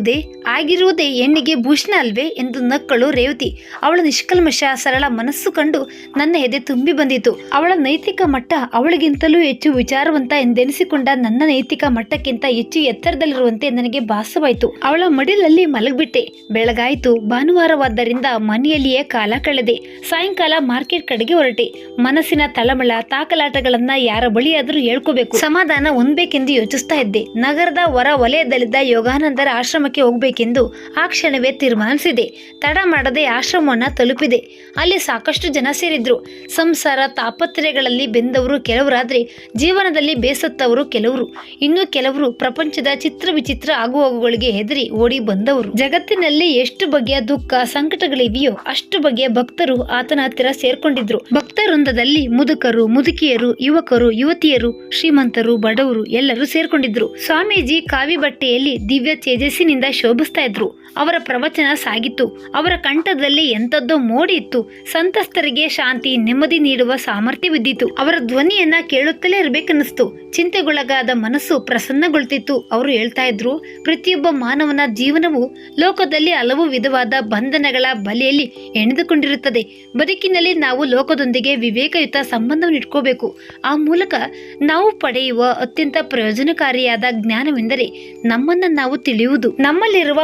ಆಗಿರುವುದೇ ಹೆಣ್ಣಿಗೆ ಭೂಷಣ ಅಲ್ವೇ? ಎಂದು ನಕ್ಕಳು ರೇವತಿ. ಅವಳ ನಿಷ್ಕಲ್ಮಶ, ಸರಳ ಮನಸ್ಸು ಕಂಡು ನನ್ನ ಎದೆ ತುಂಬಿ ಬಂದಿತು ಅವಳ ನೈತಿಕ ಮಟ್ಟ ಅವಳಿಗಿಂತಲೂ ಹೆಚ್ಚು ವಿಚಾರವಂತ ಎಂದೆನಿಸಿಕೊಂಡ ನನ್ನ ನೈತಿಕ ಮಟ್ಟಕ್ಕಿಂತ ಹೆಚ್ಚು ಎತ್ತರದಲ್ಲಿರುವಂತೆ ನನಗೆ ಭಾಸವಾಯಿತು. ಅವಳ ಮಡಿಲಲ್ಲಿ ಮಲಗಿಬಿಟ್ಟೆ. ಬೆಳಗಾಯಿತು. ಭಾನುವಾರವಾದ್ದರಿಂದ ಮನೆಯಲ್ಲಿಯೇ ಕಾಲ ಕಳೆದೆ. ಸಾಯಂಕಾಲ ಮಾರ್ಕೆಟ್ ಕಡೆಗೆ ಹೊರಟೆ. ಮನಸ್ಸಿನ ತಳಮಳ, ತಾಕಲಾಟಗಳನ್ನ ಯಾರ ಬಳಿಯಾದರೂ ಹೇಳ್ಕೋಬೇಕು. ಸಮಾಧಾನ ಹೊಂದ್ಬೇಕೆಂದು ಯೋಚಿಸ್ತಾ ಇದ್ದೆ. ನಗರದ ಹೊರ ವಲಯದಲ್ಲಿದ್ದ ಯೋಗಾನಂದರ ಆಶ್ರಮಕ್ಕೆ ಹೋಗಬೇಕೆಂದು ಆ ಕ್ಷಣವೇ ತೀರ್ಮಾನಿಸಿದೆ. ತಡ ಮಾಡದೆ ಆಶ್ರಮವನ್ನು ತಲುಪಿದೆ. ಅಲ್ಲಿ ಸಾಕಷ್ಟು ಜನ ಸೇರಿದ್ರು. ಸಂಸಾರ, ತಾಪತ್ರಯಗಳಲ್ಲಿ ಬೆಂದವರು ಕೆಲವರಾದ್ರೆ ಜೀವನದಲ್ಲಿ ಬೇಸತ್ತವರು ಕೆಲವರು. ಇನ್ನು ಕೆಲವರು ಪ್ರಪಂಚದ ಚಿತ್ರ ವಿಚಿತ್ರ ಆಗುವವುಗಳಿಗೆ ಹೆದರಿ ಓಡಿ ಬಂದವರು. ಜಗತ್ತಿನಲ್ಲಿ ಎಷ್ಟು ಬಗೆಯ ದುಃಖ, ಸಂಕಟಗಳಿವೆಯೋ ಅಷ್ಟು ಬಗೆಯ ಭಕ್ತರು ಆತನ ಹತ್ತಿರ ಸೇರ್ಕೊಂಡಿದ್ರು. ಭಕ್ತ ವೃಂದದಲ್ಲಿ ಮುದುಕರು, ಮುದುಕಿಯರು, ಯುವಕರು, ಯುವತಿಯರು, ಶ್ರೀಮಂತರು, ಬಡವರು ಎಲ್ಲರೂ ಸೇರ್ಕೊಂಡಿದ್ರು. ಸ್ವಾಮೀಜಿ ಕಾವಿ ಬಟ್ಟೆಯಲ್ಲಿ ದಿವ್ಯ ತೇಜಸ್ಸಿನಿಂದ ಶೋಭಿಸ್ತಾ ಇದ್ರು. ಅವರ ಪ್ರವಚನ ಸಾಗಿತ್ತು ಅವರ ಕಂಠದಲ್ಲಿ ಎಂಥದ್ದೋ ಮೋಡಿ ಇತ್ತು ಸಂತಸ್ತರಿಗೆ ಶಾಂತಿ, ನೆಮ್ಮದಿ ನೀಡುವ ಸಾಮರ್ಥ್ಯವಿದ್ದಿತು ಅವರ ಧ್ವನಿಯನ್ನ ಕೇಳುತ್ತಲೇ ಇರಬೇಕನ್ನಿಸ್ತು. ಚಿಂತೆಗೊಳಗಾದ ಮನಸ್ಸು ಪ್ರಸನ್ನಗೊಳ್ತಿತ್ತು. ಅವರು ಹೇಳ್ತಾ ಇದ್ರು, ಪ್ರತಿಯೊಬ್ಬ ಮಾನವನ ಜೀವನವು ಲೋಕದಲ್ಲಿ ಹಲವು ವಿಧವಾದ ಬಂಧನಗಳ ಬಲೆಯಲ್ಲಿ ಎಣೆದುಕೊಂಡಿರುತ್ತದೆ. ಬದುಕಿನಲ್ಲಿ ನಾವು ಲೋಕದೊಂದಿಗೆ ವಿವೇಕಯುತ ಸಂಬಂಧವನ್ನು ಇಟ್ಕೋಬೇಕು. ಆ ಮೂಲಕ ನಾವು ಪಡೆಯುವ ಅತ್ಯಂತ ಪ್ರಯೋಜನಕಾರಿಯಾದ ಜ್ಞಾನವೆಂದರೆ ನಮ್ಮನ್ನ ನಾವು ತಿಳಿಯುವುದು. ನಮ್ಮಲ್ಲಿರುವ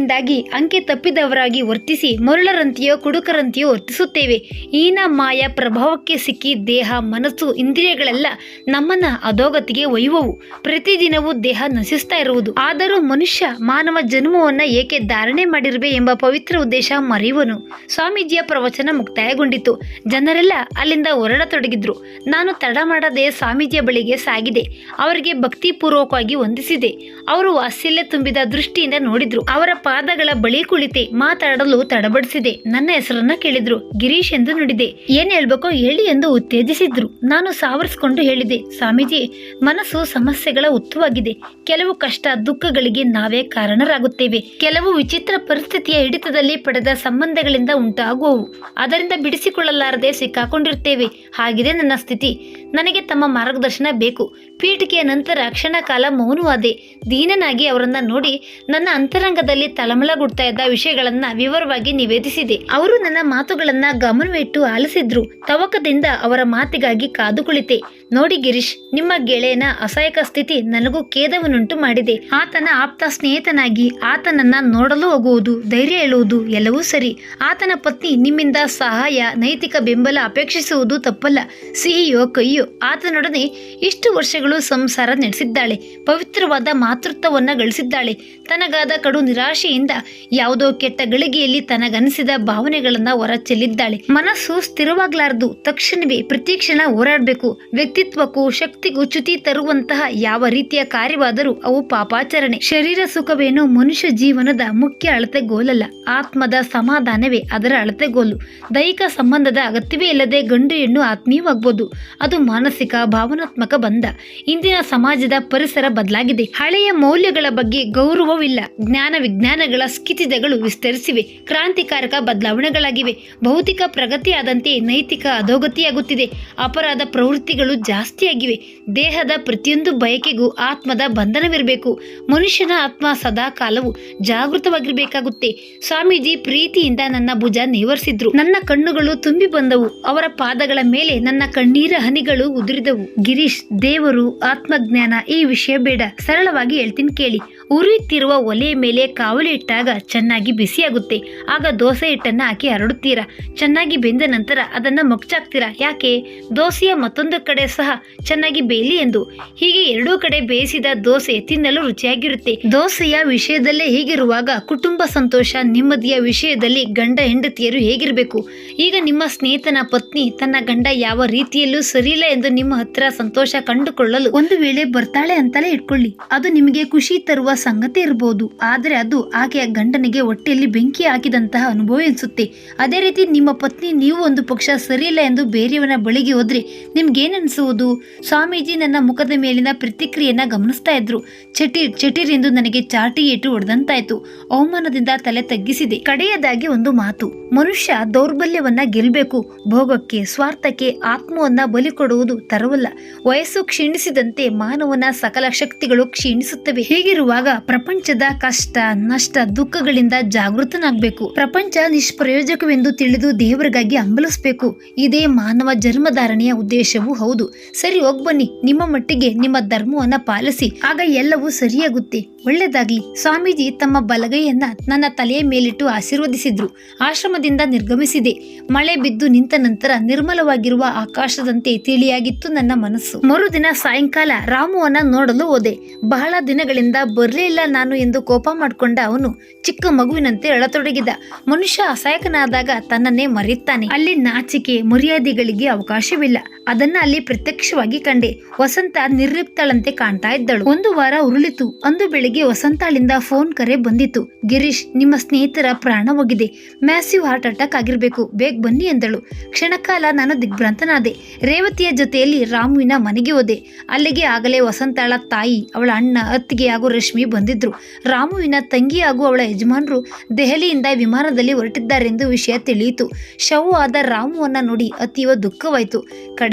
ಮೌಢ್ಯತೆಯಿಂದಾಗಿ ಅಂಕೆ ತಪ್ಪಿದವರಾಗಿ ವರ್ತಿಸಿ ಮರುಳರಂತೆಯೋ ಕುಡುಕರಂತೆಯೋ ವರ್ತಿಸುತ್ತೇವೆ. ಈನ ಮಾಯ ಪ್ರಭಾವಕ್ಕೆ ಸಿಕ್ಕಿ ದೇಹ, ಮನಸ್ಸು, ಇಂದ್ರಿಯಗಳೆಲ್ಲ ನಮ್ಮನ್ನ ಅಧೋಗತಿಗೆ ಒಯ್ಯುವವು. ಪ್ರತಿದಿನವೂ ದೇಹ ನಶಿಸ್ತಾ ಇರುವುದು. ಆದರೂ ಮನುಷ್ಯ ಮಾನವ ಜನ್ಮವನ್ನು ಏಕೆ ಧಾರಣೆ ಮಾಡಿರುವೆ ಎಂಬ ಪವಿತ್ರ ಉದ್ದೇಶ ಮರೆಯುವನು. ಸ್ವಾಮೀಜಿಯ ಪ್ರವಚನ ಮುಕ್ತಾಯಗೊಂಡಿತು. ಜನರೆಲ್ಲ ಅಲ್ಲಿಂದ ಹೊರಡತೊಡಗಿದ್ರು. ನಾನು ತಡ ಮಾಡದೆ ಸ್ವಾಮೀಜಿಯ ಬಳಿಗೆ ಸಾಗಿದೆ. ಅವರಿಗೆ ಭಕ್ತಿಪೂರ್ವಕವಾಗಿ ವಂದಿಸಿದೆ. ಅವರು ವಾತ್ಸಲ್ಯ ತುಂಬಿದ ದೃಷ್ಟಿಯಿಂದ ನೋಡಿದ್ರು. ಅವರ ಪಾದಗಳ ಬಳಿ ಕುಳಿತೆ, ಮಾತಾಡಲು ತಡಬಡಿಸಿದೆ. ನನ್ನ ಹೆಸರನ್ನ ಕೇಳಿದ್ರು. ಗಿರೀಶ್ ಎಂದು ನುಡಿದೆ. ಏನ್ ಹೇಳ್ಬೇಕೋ ಹೇಳಿ ಎಂದು ಉತ್ತೇಜಿಸಿದ್ರು. ನಾನು ಸಾವರಿಸಿಕೊಂಡು ಹೇಳಿದೆ, ಸ್ವಾಮೀಜಿ, ಮನಸ್ಸು ಸಮಸ್ಯೆಗಳ ಉತ್ತುವಾಗಿದೆ ಕೆಲವು ಕಷ್ಟ, ದುಃಖಗಳಿಗೆ ನಾವೇ ಕಾರಣರಾಗುತ್ತೇವೆ. ಕೆಲವು ವಿಚಿತ್ರ ಪರಿಸ್ಥಿತಿಯ ಹಿಡಿತದಲ್ಲಿ ಪಡೆದ ಸಂಬಂಧಗಳಿಂದ ಉಂಟಾಗುವವು. ಅದರಿಂದ ಬಿಡಿಸಿಕೊಳ್ಳಲಾರದೆ ಸಿಕ್ಕಾಕೊಂಡಿರ್ತೇವೆ. ಹಾಗಿದೆ ನನ್ನ ಸ್ಥಿತಿ. ನನಗೆ ತಮ್ಮ ಮಾರ್ಗದರ್ಶನ ಬೇಕು. ಪೀಠಿಕೆಯ ನಂತರ ಕ್ಷಣ ಕಾಲ ಮೌನವಾದೆ. ದೀನನಾಗಿ ಅವರನ್ನ ನೋಡಿ ನನ್ನ ಅಂತರಂಗದಲ್ಲಿ ತಳಮಳಗುಡ್ತಾ ಇದ್ದ ವಿಷಯಗಳನ್ನ ವಿವರವಾಗಿ ನಿವೇದಿಸಿದೆ. ಅವರು ನನ್ನ ಮಾತುಗಳನ್ನ ಗಮನವಿಟ್ಟು ಆಲಿಸಿದ್ರು. ತವಕದಿಂದ ಅವರ ಮಾತಿಗಾಗಿ ಕಾದು ಕುಳಿತೆ ನೋಡಿ ಗಿರೀಶ್, ನಿಮ್ಮ ಗೆಳೆಯನ ಅಸಹಾಯಕ ಸ್ಥಿತಿ ನನಗೂ ಖೇದವನ್ನುಂಟು ಮಾಡಿದೆ. ಆತನ ಆಪ್ತ ಸ್ನೇಹಿತನಾಗಿ ಆತನನ್ನ ನೋಡಲು ಹೋಗುವುದು, ಧೈರ್ಯ ಹೇಳುವುದು ಎಲ್ಲವೂ ಸರಿ. ಆತನ ಪತ್ನಿ ನಿಮ್ಮಿಂದ ಸಹಾಯ, ನೈತಿಕ ಬೆಂಬಲ ಅಪೇಕ್ಷಿಸುವುದು ತಪ್ಪಲ್ಲ. ಸಿಹಿಯೋ ಕೈಯೋ ಆತನೊಡನೆ ಇಷ್ಟು ವರ್ಷಗಳು ಸಂಸಾರ ನಡೆಸಿದ್ದಾಳೆ. ಪವಿತ್ರವಾದ ಮಾತೃತ್ವವನ್ನ ಗಳಿಸಿದ್ದಾಳೆ. ತನಗಾದ ಕಡು ನಿರಾಶೆಯಿಂದ ಯಾವುದೋ ಕೆಟ್ಟ ಗಳಿಗೆಯಲ್ಲಿ ತನಗನಿಸಿದ ಭಾವನೆಗಳನ್ನ ಹೊರ ಚೆಲ್ಲಿದ್ದಾಳೆ ಮನಸ್ಸು ಸ್ಥಿರವಾಗ್ಲಾರ್ದು. ತಕ್ಷಣವೇ ಪ್ರತಿಕ್ಷಣ ಹೋರಾಡಬೇಕು. ವ್ಯಕ್ತಿತ್ವಕ್ಕೂ ಶಕ್ತಿಗೂ ಚ್ಯುತಿ ತರುವಂತಹ ಯಾವ ರೀತಿಯ ಕಾರ್ಯವಾದರೂ ಅವು ಪಾಪಾಚರಣೆ. ಶರೀರ ಸುಖವೇನು ಮನುಷ್ಯ ಜೀವನದ ಮುಖ್ಯ ಅಳತೆಗೋಲಲ್ಲ. ಆತ್ಮದ ಸಮಾಧಾನವೇ ಅದರ ಅಳತೆಗೋಲು. ದೈಹಿಕ ಸಂಬಂಧದ ಅಗತ್ಯವೇ ಇಲ್ಲದೆ ಗಂಡು ಹೆಣ್ಣು ಆತ್ಮೀಯವಾಗಬಹುದು ಅದು ಮಾನಸಿಕ, ಭಾವನಾತ್ಮಕ ಬಂಧ. ಇಂದಿನ ಸಮಾಜದ ಪರಿಸರ ಬದಲಾಗಿದೆ. ಹಳೆಯ ಮೌಲ್ಯಗಳ ಬಗ್ಗೆ ಗೌರವವಿಲ್ಲ. ಜ್ಞಾನ ವಿಜ್ಞಾನಗಳ ಸ್ಥಿತಿಗಳು ವಿಸ್ತರಿಸಿವೆ. ಕ್ರಾಂತಿಕಾರಕ ಬದಲಾವಣೆಗಳಾಗಿವೆ. ಭೌತಿಕ ಪ್ರಗತಿಯಾದಂತೆ ನೈತಿಕ ಅಧೋಗತಿಯಾಗುತ್ತಿದೆ. ಅಪರಾಧ ಪ್ರವೃತ್ತಿಗಳು ಜಾಸ್ತಿಯಾಗಿವೆ. ದೇಹದ ಪ್ರತಿಯೊಂದು ಬಯಕೆಗೂ ಆತ್ಮದ ಬಂಧನವಿರಬೇಕು. ಮನುಷ್ಯನ ಆತ್ಮ ಸದಾ ಕಾಲವು ಜಾಗೃತವಾಗಿರಬೇಕಾಗುತ್ತೆ. ಸ್ವಾಮೀಜಿ ಪ್ರೀತಿಯಿಂದ ನನ್ನ ಭುಜ ನೇವರಿಸಿದ್ರು. ನನ್ನ ಕಣ್ಣುಗಳು ತುಂಬಿ ಬಂದವು. ಅವರ ಪಾದಗಳ ಮೇಲೆ ನನ್ನ ಕಣ್ಣೀರ ಹನಿಗಳು ಉದುರಿದವು. ಗಿರೀಶ್, ದೇವರು, ಆತ್ಮಜ್ಞಾನ ಈ ವಿಷಯ ಬೇಡ. ಸರಳವಾಗಿ ಹೇಳ್ತೀನಿ ಕೇಳಿ. ಉರಿಯುತ್ತಿರುವ ಒಲೆಯ ಮೇಲೆ ಕಾವಲಿಟ್ಟಾಗ ಚೆನ್ನಾಗಿ ಬಿಸಿಯಾಗುತ್ತೆ. ಆಗ ದೋಸೆ ಹಿಟ್ಟನ್ನು ಹಾಕಿ ಹರಡುತ್ತೀರಾ? ಚೆನ್ನಾಗಿ ಬೆಂದ ನಂತರ ಅದನ್ನು ಮುಚ್ಚಾಕ್ತೀರಾ ಯಾಕೆ? ದೋಸೆಯ ಮತ್ತೊಂದು ಕಡೆ ಸಹ ಚೆನ್ನಾಗಿ ಬೇಯಲಿ ಎಂದು. ಹೀಗೆ ಎರಡೂ ಕಡೆ ಬೇಯಿಸಿದ ದೋಸೆ ತಿನ್ನಲು ರುಚಿಯಾಗಿರುತ್ತೆ. ದೋಸೆಯ ವಿಷಯದಲ್ಲೇ ಹೀಗಿರುವಾಗ ಕುಟುಂಬ ಸಂತೋಷ, ನೆಮ್ಮದಿಯ ವಿಷಯದಲ್ಲಿ ಗಂಡ ಹೆಂಡತಿಯರು ಹೇಗಿರಬೇಕು? ಈಗ ನಿಮ್ಮ ಸ್ನೇಹಿತನ ಪತ್ನಿ ತನ್ನ ಗಂಡ ಯಾವ ರೀತಿಯಲ್ಲೂ ಸರಿಯಿಲ್ಲ ಎಂದು ನಿಮ್ಮ ಹತ್ತಿರ ಸಂತೋಷ ಕಂಡುಕೊಳ್ಳಲು ಒಂದು ವೇಳೆ ಬರ್ತಾಳೆ ಅಂತಲೇ ಇಟ್ಕೊಳ್ಳಿ. ಅದು ನಿಮಗೆ ಖುಷಿ ತರುವ ಸಂಗತಿ ಇರಬಹುದು ಆದರೆ ಅದು ಆಕೆಯ ಗಂಡನಿಗೆ ಹೊಟ್ಟೆಯಲ್ಲಿ ಬೆಂಕಿ ಹಾಕಿದಂತಹ ಅನುಭವ ಎನಿಸುತ್ತೆ. ಅದೇ ರೀತಿ ನಿಮ್ಮ ಪತ್ನಿ ನೀವು ಒಂದು ಪಕ್ಷ ಸರಿಯಿಲ್ಲ ಎಂದು ಬೇರೆಯವನ ಬಳಿಗೆ ಹೋದ್ರೆ ನಿಮ್ಗೇನ್ ಅನ್ಸುವುದು ಸ್ವಾಮೀಜಿ ನನ್ನ ಮುಖದ ಮೇಲಿನ ಪ್ರತಿಕ್ರಿಯೆಯನ್ನು ಗಮನಿಸ್ತಾ ಇದ್ರು. ಚಟಿರ್ ಚಟಿರ್ ಎಂದು ನನಗೆ ಚಾಟಿ ಏಟು ಹೊಡೆದಂತಾಯ್ತು. ಅವಮಾನದಿಂದ ತಲೆ ತಗ್ಗಿಸಿದೆ. ಕಡೆಯದಾಗಿ ಒಂದು ಮಾತು. ಮನುಷ್ಯ ದೌರ್ಬಲ್ಯವನ್ನ ಗೆಲ್ಲಬೇಕು ಭೋಗಕ್ಕೆ, ಸ್ವಾರ್ಥಕ್ಕೆ, ಆತ್ಮವನ್ನ ಬಲಿ ಕೊಡುವುದು ತರವಲ್ಲ. ವಯಸ್ಸು ಕ್ಷೀಣಿಸಿದಂತೆ ಮಾನವನ ಸಕಲ ಶಕ್ತಿಗಳು ಕ್ಷೀಣಿಸುತ್ತವೆ. ಹೀಗಿರುವಾಗ ಪ್ರಪಂಚದ ಕಷ್ಟ, ನಷ್ಟ, ದುಃಖಗಳಿಂದ ಜಾಗೃತನಾಗಬೇಕು. ಪ್ರಪಂಚ ನಿಷ್ಪ್ರಯೋಜಕವೆಂದು ತಿಳಿದು ದೇವರಿಗಾಗಿ ಹಂಬಲಿಸಬೇಕು. ಇದೇ ಮಾನವ ಜನ್ಮಧಾರಣೆಯ ಉದ್ದೇಶವೂ ಹೌದು. ಸರಿ ಹೋಗ್ಬನ್ನಿ ನಿಮ್ಮ ಮಟ್ಟಿಗೆ ನಿಮ್ಮ ಧರ್ಮವನ್ನ ಪಾಲಿಸಿ. ಆಗ ಎಲ್ಲವೂ ಸರಿಯಾಗುತ್ತೆ. ಒಳ್ಳೆದಾಗ್ಲಿ. ಸ್ವಾಮೀಜಿ ತಮ್ಮ ಬಲಗೈಯನ್ನ ನನ್ನ ತಲೆಯ ಮೇಲಿಟ್ಟು ಆಶೀರ್ವದಿಸಿದ್ರು. ಆಶ್ರಮದಿಂದ ನಿರ್ಗಮಿಸಿದೆ. ಮಳೆ ಬಿದ್ದು ನಿಂತ ನಂತರ ನಿರ್ಮಲವಾಗಿರುವ ಆಕಾಶದಂತೆ ತಿಳಿಯಾಗಿತ್ತು ನನ್ನ ಮನಸ್ಸು. ಮರುದಿನ ಸಾಯಂಕಾಲ ರಾಮುವನ್ನ ನೋಡಲು ಹೋದೆ. ಬಹಳ ದಿನಗಳಿಂದ ಬರಲಿಲ್ಲ ನಾನು ಎಂದು ಕೋಪ ಮಾಡಿಕೊಂಡ ಅವನು ಚಿಕ್ಕ ಮಗುವಿನಂತೆ ಅಳತೊಡಗಿದ. ಮನುಷ್ಯ ಅಸಹಾಯಕನಾದಾಗ ತನ್ನನ್ನೇ ಮರೆಯುತ್ತಾನೆ. ಅಲ್ಲಿ ನಾಚಿಕೆ, ಮರ್ಯಾದೆಗಳಿಗೆ ಅವಕಾಶವಿಲ್ಲ. ಅದನ್ನ ಅಲ್ಲಿ ಪ್ರತ್ಯಕ್ಷವಾಗಿ ಕಂಡೆ. ವಸಂತ ನಿರ್ಲಿಪ್ತಳಂತೆ ಕಾಣ್ತಾ ಇದ್ದಳು. ಒಂದು ವಾರ ಉರುಳಿತು. ಅಂದು ಬೆಳಿಗ್ಗೆ ವಸಂತಾಳಿಂದ ಫೋನ್ ಕರೆ ಬಂದಿತ್ತು ಗಿರೀಶ್, ನಿಮ್ಮ ಸ್ನೇಹಿತರ ಪ್ರಾಣ ಹೋಗಿದೆ ಮ್ಯಾಸಿವ್ ಹಾರ್ಟ್ ಅಟ್ಯಾಕ್ ಆಗಿರ್ಬೇಕು. ಬೇಗ ಬನ್ನಿ ಎಂದಳು. ಕ್ಷಣಕಾಲ ನಾನು ದಿಗ್ಭ್ರಾಂತನಾದೆ. ರೇವತಿಯ ಜೊತೆಯಲ್ಲಿ ರಾಮುವಿನ ಮನೆಗೆ ಹೋದೆ. ಅಲ್ಲಿಗೆ ಆಗಲೇ ವಸಂತಾಳ ತಾಯಿ, ಅವಳ ಅಣ್ಣ, ಅತ್ತಿಗೆ ಹಾಗೂ ರಶ್ಮಿ ಬಂದಿದ್ರು. ರಾಮುವಿನ ತಂಗಿ ಹಾಗೂ ಅವಳ ಯಜಮಾನರು ದೆಹಲಿಯಿಂದ ವಿಮಾನದಲ್ಲಿ ಹೊರಟಿದ್ದಾರೆಂದು ವಿಷಯ ತಿಳಿಯಿತು. ಶವ ಆದ ರಾಮುವನ್ನ ನೋಡಿ ಅತೀವ ದುಃಖವಾಯಿತು.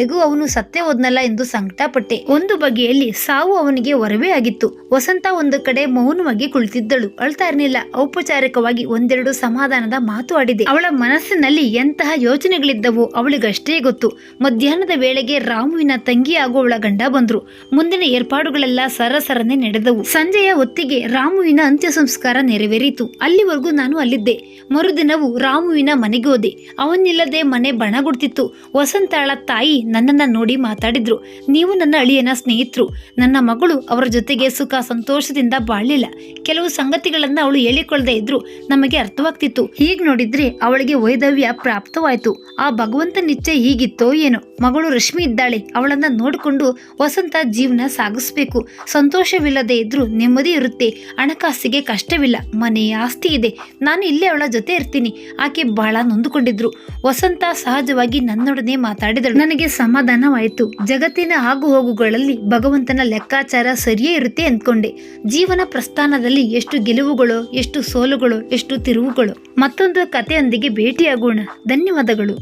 ಕಡೆಗೂ ಅವನು ಸತ್ತೇ ಹೋದ್ನಲ್ಲ ಎಂದು ಸಂಕಟಪಟ್ಟೆ. ಒಂದು ಬಗೆಯಲ್ಲಿ ಸಾವು ಅವನಿಗೆ ಹೊರವೇ ಆಗಿತ್ತು. ವಸಂತ ಒಂದು ಕಡೆ ಮೌನವಾಗಿ ಕುಳಿತಿದ್ದಳು. ಅಳ್ತಾ ಇರಲಿಲ್ಲ. ಔಪಚಾರಿಕವಾಗಿ ಒಂದೆರಡು ಸಮಾಧಾನದ ಮಾತು ಆಡಿದೆ. ಅವಳ ಮನಸ್ಸಿನಲ್ಲಿ ಎಂತಹ ಯೋಚನೆಗಳಿದ್ದವು ಅವಳಿಗಷ್ಟೇ ಗೊತ್ತು. ಮಧ್ಯಾಹ್ನದ ವೇಳೆಗೆ ರಾಮುವಿನ ತಂಗಿ ಹಾಗೂ ಅವಳ ಗಂಡ ಬಂದ್ರು. ಮುಂದಿನ ಏರ್ಪಾಡುಗಳೆಲ್ಲ ಸರಸರನೆ ನಡೆದವು. ಸಂಜೆಯ ಹೊತ್ತಿಗೆ ರಾಮುವಿನ ಅಂತ್ಯ ಸಂಸ್ಕಾರ ನೆರವೇರಿತು. ಅಲ್ಲಿವರೆಗೂ ನಾನು ಅಲ್ಲಿದ್ದೆ. ಮರುದಿನವು ರಾಮುವಿನ ಮನೆಗೆ ಹೋದೆ. ಅವನಿಲ್ಲದೆ ಮನೆ ಬಣಗುಡ್ತಿತ್ತು. ವಸಂತಾಳ ತಾಯಿ ನನ್ನನ್ನ ನೋಡಿ ಮಾತಾಡಿದ್ರು. ನೀವು ನನ್ನ ಅಳಿಯನ ಸ್ನೇಹಿತರು. ನನ್ನ ಮಗಳು ಅವರ ಜೊತೆಗೆ ಸುಖ ಸಂತೋಷದಿಂದ ಬಾಳಲಿಲ್ಲ. ಕೆಲವು ಸಂಗತಿಗಳನ್ನು ಅವಳು ಹೇಳಿಕೊಳ್ಳದೆ ಇದ್ರು. ನಮಗೆ ಅರ್ಥವಾಗ್ತಿತ್ತು. ಹೀಗೆ ನೋಡಿದ್ರೆ ಅವಳಿಗೆ ವೈದವ್ಯ ಪ್ರಾಪ್ತವಾಯಿತು. ಆ ಭಗವಂತ ನಿಚ್ಚೆ ಹೀಗಿತ್ತೋ ಏನೋ. ಮಗಳು ರಶ್ಮಿ ಇದ್ದಾಳೆ. ಅವಳನ್ನ ನೋಡಿಕೊಂಡು ವಸಂತ ಜೀವನ ಸಾಗಿಸ್ಬೇಕು. ಸಂತೋಷವಿಲ್ಲದೆ ಇದ್ರೂ ನೆಮ್ಮದಿ ಇರುತ್ತೆ. ಹಣಕಾಸಿಗೆ ಕಷ್ಟವಿಲ್ಲ. ಮನೆ ಆಸ್ತಿ ಇದೆ. ನಾನು ಇಲ್ಲೇ ಅವಳ ಜೊತೆ ಇರ್ತೀನಿ. ಆಕೆ ಬಹಳ ನೊಂದುಕೊಂಡಿದ್ರು. ವಸಂತ ಸಹಜವಾಗಿ ನನ್ನೊಡನೆ ಮಾತಾಡಿದಳು. ನನಗೆ ಸಮಾಧಾನವಾಯಿತು. ಜಗತ್ತಿನ ಆಗುಹೋಗುಗಳಲ್ಲಿ ಭಗವಂತನ ಲೆಕ್ಕಾಚಾರ ಸರಿಯೇ ಇರುತ್ತೆ ಅಂದ್ಕೊಂಡೆ. ಜೀವನ ಪ್ರಸ್ಥಾನದಲ್ಲಿ ಎಷ್ಟು ಗೆಲುವುಗಳು, ಎಷ್ಟು ಸೋಲುಗಳು, ಎಷ್ಟು ತಿರುವುಗಳು. ಮತ್ತೊಂದು ಕಥೆಯೊಂದಿಗೆ ಭೇಟಿಯಾಗೋಣ. ಧನ್ಯವಾದಗಳು.